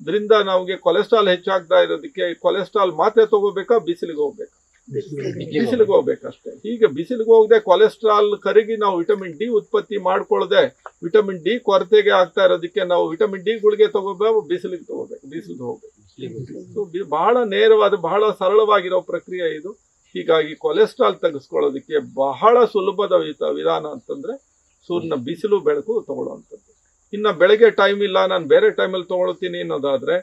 ಇರೋದ್ರಿಂದ ನಮಗೆ ಕೊಲೆಸ್ಟ್ರಾಲ್ ಹೆಚ್ಚಾಗ್ತಾ ಇರೋದಕ್ಕೆ ಕೊಲೆಸ್ಟ್ರಾಲ್ ಮಾತ್ರೆ ತಗೋಬೇಕಾ ಬಿಸಿಲಿಗೆ ಹೋಗ್ಬೇಕಾ? ಬಿಸಿಲಿಗೆ ಹೋಗ್ಬೇಕಷ್ಟೇ ಹೀಗೆ ಬಿಸಿಲಿಗೆ ಹೋಗದೆ ಕೊಲೆಸ್ಟ್ರಾಲ್ ಕರಗಿ ನಾವು ವಿಟಮಿನ್ ಡಿ ಉತ್ಪತ್ತಿ ಮಾಡ್ಕೊಳ್ಳದೆ ವಿಟಮಿನ್ ಡಿ ಕೊರತೆಗೆ ಆಗ್ತಾ ಇರೋದಕ್ಕೆ ನಾವು ವಿಟಮಿನ್ ಡಿ ಗುಳಿಗೆ ತಗೋಬೇಕು ಬಿಸಿಲಿಗೆ ತಗೋಬೇಕು ಬಿಸಿಲಿಗೆ ಹೋಗ್ಬೇಕು. ಸೊ ಬಹಳ ನೇರವಾದ ಬಹಳ ಸರಳವಾಗಿರೋ ಪ್ರಕ್ರಿಯೆ ಇದು. ಹೀಗಾಗಿ ಕೊಲೆಸ್ಟ್ರಾಲ್ ತೆಗೆಸ್ಕೊಳ್ಳೋದಕ್ಕೆ ಬಹಳ ಸುಲಭದ ವಿಧಾನ ಅಂತಂದ್ರೆ ಸೂರ್ಯನ ಬಿಸಿಲು ಬೆಳಕು ತಗೊಳ್ಳುವಂಥದ್ದು. ಇನ್ನು ಬೆಳಗ್ಗೆ ಟೈಮ್ ಇಲ್ಲ, ನಾನು ಬೇರೆ ಟೈಮಲ್ಲಿ ತೊಗೊಳ್ತೀನಿ ಅನ್ನೋದಾದರೆ,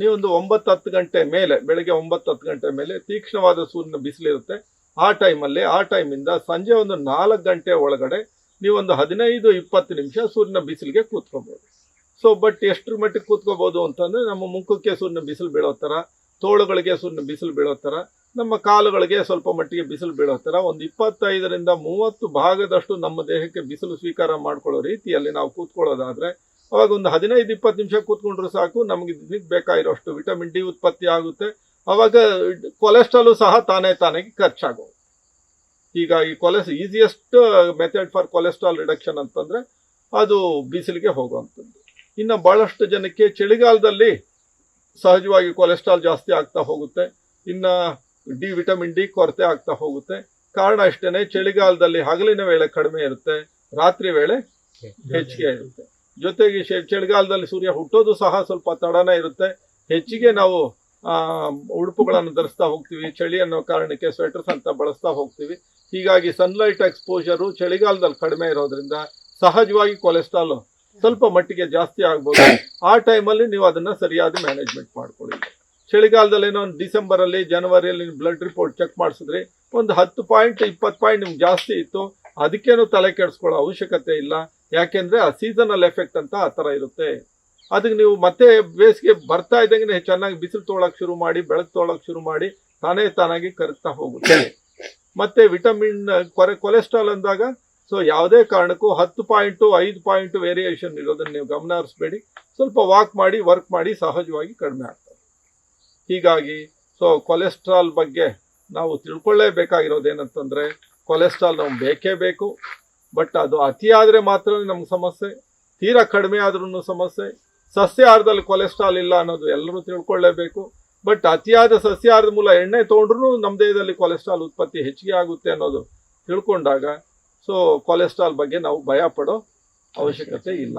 ನೀವೊಂದು ಒಂಬತ್ತು ಹತ್ತು ಗಂಟೆ ಮೇಲೆ, ಬೆಳಗ್ಗೆ ಒಂಬತ್ತು ಹತ್ತು ಗಂಟೆ ಮೇಲೆ ತೀಕ್ಷ್ಣವಾದ ಸೂರ್ಯನ ಬಿಸಿಲಿರುತ್ತೆ. ಆ ಟೈಮಲ್ಲಿ ಆ ಟೈಮಿಂದ ಸಂಜೆ ಒಂದು ನಾಲ್ಕು ಗಂಟೆ ಒಳಗಡೆ ನೀವೊಂದು ಹದಿನೈದು ಇಪ್ಪತ್ತು ನಿಮಿಷ ಸೂರ್ಯನ ಬಿಸಿಲಿಗೆ ಕೂತ್ಕೋಬೋದು. ಸೊ ಬಟ್ ಎಷ್ಟರ ಮಟ್ಟಿಗೆ ಕೂತ್ಕೋಬೋದು ಅಂತಂದರೆ, ನಮ್ಮ ಮುಖಕ್ಕೆ ಸೂರ್ಯನ ಬಿಸಿಲು ಬೀಳೋ ಥರ ತೋಳುಗಳಿಗೆ ಸುನ್ ಬಿಸಿಲು ಬೀಳೋ ಥರ, ನಮ್ಮ ಕಾಲುಗಳಿಗೆ ಸ್ವಲ್ಪ ಮಟ್ಟಿಗೆ ಬಿಸಿಲು ಬೀಳೋ ಥರ, ಒಂದು ಇಪ್ಪತ್ತೈದರಿಂದ ಮೂವತ್ತು ಭಾಗದಷ್ಟು ನಮ್ಮ ದೇಹಕ್ಕೆ ಬಿಸಿಲು ಸ್ವೀಕಾರ ಮಾಡ್ಕೊಳ್ಳೋ ರೀತಿಯಲ್ಲಿ ನಾವು ಕೂತ್ಕೊಳ್ಳೋದಾದ್ರೆ, ಅವಾಗ ಒಂದು ಹದಿನೈದು, ಇಪ್ಪತ್ತು ನಿಮಿಷ ಕೂತ್ಕೊಂಡ್ರು ಸಾಕು, ನಮಗೆ ದಿನಕ್ಕೆ ಬೇಕಾಗಿರೋಷ್ಟು ವಿಟಮಿನ್ ಡಿ ಉತ್ಪತ್ತಿ ಆಗುತ್ತೆ. ಅವಾಗ ಕೊಲೆಸ್ಟ್ರಾಲು ಸಹ ತಾನೇ ತಾನೇ ಖರ್ಚಾಗೋ ಹೀಗಾಗಿ ಕೊಲೆಸ್, easiest method for cholesterol reduction ಅಂತಂದ್ರೆ, ಅದು ಬಿಸಿಲಿಗೆ ಹೋಗುವಂಥದ್ದು. ಇನ್ನು ಬಹಳಷ್ಟು ಜನಕ್ಕೆ ಚಳಿಗಾಲದಲ್ಲಿ ಸಹಜವಾಗಿ ಕೊಲೆಸ್ಟ್ರಾಲ್ ಜಾಸ್ತಿ ಆಗ್ತಾ ಹೋಗುತ್ತೆ. ಇನ್ನು ಡಿ ವಿಟಮಿನ್ ಡಿ ಕೊರತೆ ಆಗ್ತಾ ಹೋಗುತ್ತೆ. ಕಾರಣ ಅಷ್ಟೇನೆ ಚಳಿಗಾಲದಲ್ಲಿ ಹಗಲಿನ ವೇಳೆ ಕಡಿಮೆ ಇರುತ್ತೆ, ರಾತ್ರಿ ವೇಳೆ ಹೆಚ್ಚಿಗೆ ಇರುತ್ತೆ. ಜೊತೆಗೆ ಚಳಿಗಾಲದಲ್ಲಿ ಸೂರ್ಯ ಹುಟ್ಟೋದು ಸಹ ಸ್ವಲ್ಪ ತಡನೇ ಇರುತ್ತೆ. ಹೆಚ್ಚಿಗೆ ನಾವು ಉಡುಪುಗಳನ್ನು ಧರಿಸ್ತಾ ಹೋಗ್ತೀವಿ, ಚಳಿ ಅನ್ನೋ ಕಾರಣಕ್ಕೆ ಸ್ವೆಟರ್ಸ್ ಅಂತ ಬಳಸ್ತಾ ಹೋಗ್ತೀವಿ. ಹೀಗಾಗಿ ಸನ್ಲೈಟ್ ಎಕ್ಸ್ಪೋಜರು ಚಳಿಗಾಲದಲ್ಲಿ ಕಡಿಮೆ ಇರೋದ್ರಿಂದ ಸಹಜವಾಗಿ ಕೊಲೆಸ್ಟ್ರಾಲ್ ಸ್ವಲ್ಪ ಮಟ್ಟಿಗೆ ಜಾಸ್ತಿ ಆಗ್ಬೋದು. ಆ ಟೈಮಲ್ಲಿ ನೀವು ಅದನ್ನ ಸರಿಯಾದ ಮ್ಯಾನೇಜ್ಮೆಂಟ್ ಮಾಡ್ಕೊಳ್ಳಿ. ಚಳಿಗಾಲದಲ್ಲಿ ಏನೋ ಒಂದು ಡಿಸೆಂಬರಲ್ಲಿ, ಜನವರಿಯಲ್ಲಿ ಬ್ಲಡ್ ರಿಪೋರ್ಟ್ ಚೆಕ್ ಮಾಡಿಸಿದ್ರಿ ಒಂದು ಹತ್ತು ಪಾಯಿಂಟ್ ಇಪ್ಪತ್ತು ಪಾಯಿಂಟ್ ನಿಮ್ಗೆ ಜಾಸ್ತಿ ಇತ್ತು. ಅದಕ್ಕೇನು ತಲೆ ಕೆಡಿಸ್ಕೊಳ್ಳೋ ಅವಶ್ಯಕತೆ ಇಲ್ಲ. ಯಾಕೆಂದ್ರೆ ಆ ಸೀಸನಲ್ ಎಫೆಕ್ಟ್ ಅಂತ ಆ ಥರ ಇರುತ್ತೆ. ಅದಕ್ಕೆ ನೀವು ಮತ್ತೆ ಬೇಸಿಗೆ ಬರ್ತಾ ಇದ್ದಂಗೆ ಚೆನ್ನಾಗಿ ಬಿಸಿಲು ತೊಗೊಳಕ್ಕೆ ಶುರು ಮಾಡಿ, ಬೆಳಕು ತೊಗೊಳಕ್ಕೆ ಶುರು ಮಾಡಿ ತಾನೇ ತಾನಾಗಿ ಕರಗ್ತಾ ಹೋಗುತ್ತೆ. ಮತ್ತೆ ವಿಟಮಿನ್ ಕೊರೆ ಕೊಲೆಸ್ಟ್ರಾಲ್ ಅಂದಾಗ ಸೊ ಯಾವುದೇ ಕಾರಣಕ್ಕೂ ಹತ್ತು ಪಾಯಿಂಟು, ಐದು ಪಾಯಿಂಟು ವೇರಿಯೇಷನ್ ಇರೋದನ್ನು ನೀವು ಗಮನ ಹರಿಸ್ಬೇಡಿ ಸ್ವಲ್ಪ ವಾಕ್ ಮಾಡಿ ವರ್ಕ್ ಮಾಡಿ ಸಹಜವಾಗಿ ಕಡಿಮೆ ಆಗ್ತದೆ. ಹೀಗಾಗಿ ಸೊ ಕೊಲೆಸ್ಟ್ರಾಲ್ ಬಗ್ಗೆ ನಾವು ತಿಳ್ಕೊಳ್ಳೇಬೇಕಾಗಿರೋದು ಏನಂತಂದರೆ ಕೊಲೆಸ್ಟ್ರಾಲ್ ನಮ್ಗೆ ಬೇಕೇ ಬೇಕು ಬಟ್ ಅದು ಅತಿಯಾದರೆ ಮಾತ್ರ ನಮ್ಗೆ ಸಮಸ್ಯೆ, ತೀರಾ ಕಡಿಮೆ ಆದ್ರೂ ಸಮಸ್ಯೆ. ಸಸ್ಯಾಹಾರದಲ್ಲಿ ಕೊಲೆಸ್ಟ್ರಾಲ್ ಇಲ್ಲ ಅನ್ನೋದು ಎಲ್ಲರೂ ತಿಳ್ಕೊಳ್ಳೇಬೇಕು ಬಟ್ ಅತಿಯಾದ ಸಸ್ಯಾಹಾರದ ಮೂಲ ಎಣ್ಣೆ ತೊಗೊಂಡ್ರೂ ನಮ್ಮ ದೇಹದಲ್ಲಿ ಕೊಲೆಸ್ಟ್ರಾಲ್ ಉತ್ಪತ್ತಿ ಹೆಚ್ಚಿಗೆ ಆಗುತ್ತೆ ಅನ್ನೋದು ತಿಳ್ಕೊಂಡಾಗ ಸೊ ಕೊಲೆಸ್ಟ್ರಾಲ್ ಬಗ್ಗೆ ನಾವು ಭಯ ಪಡೋ ಅವಶ್ಯಕತೆ ಇಲ್ಲ.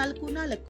ನಾಲ್ಕು ನಾಲ್ಕು.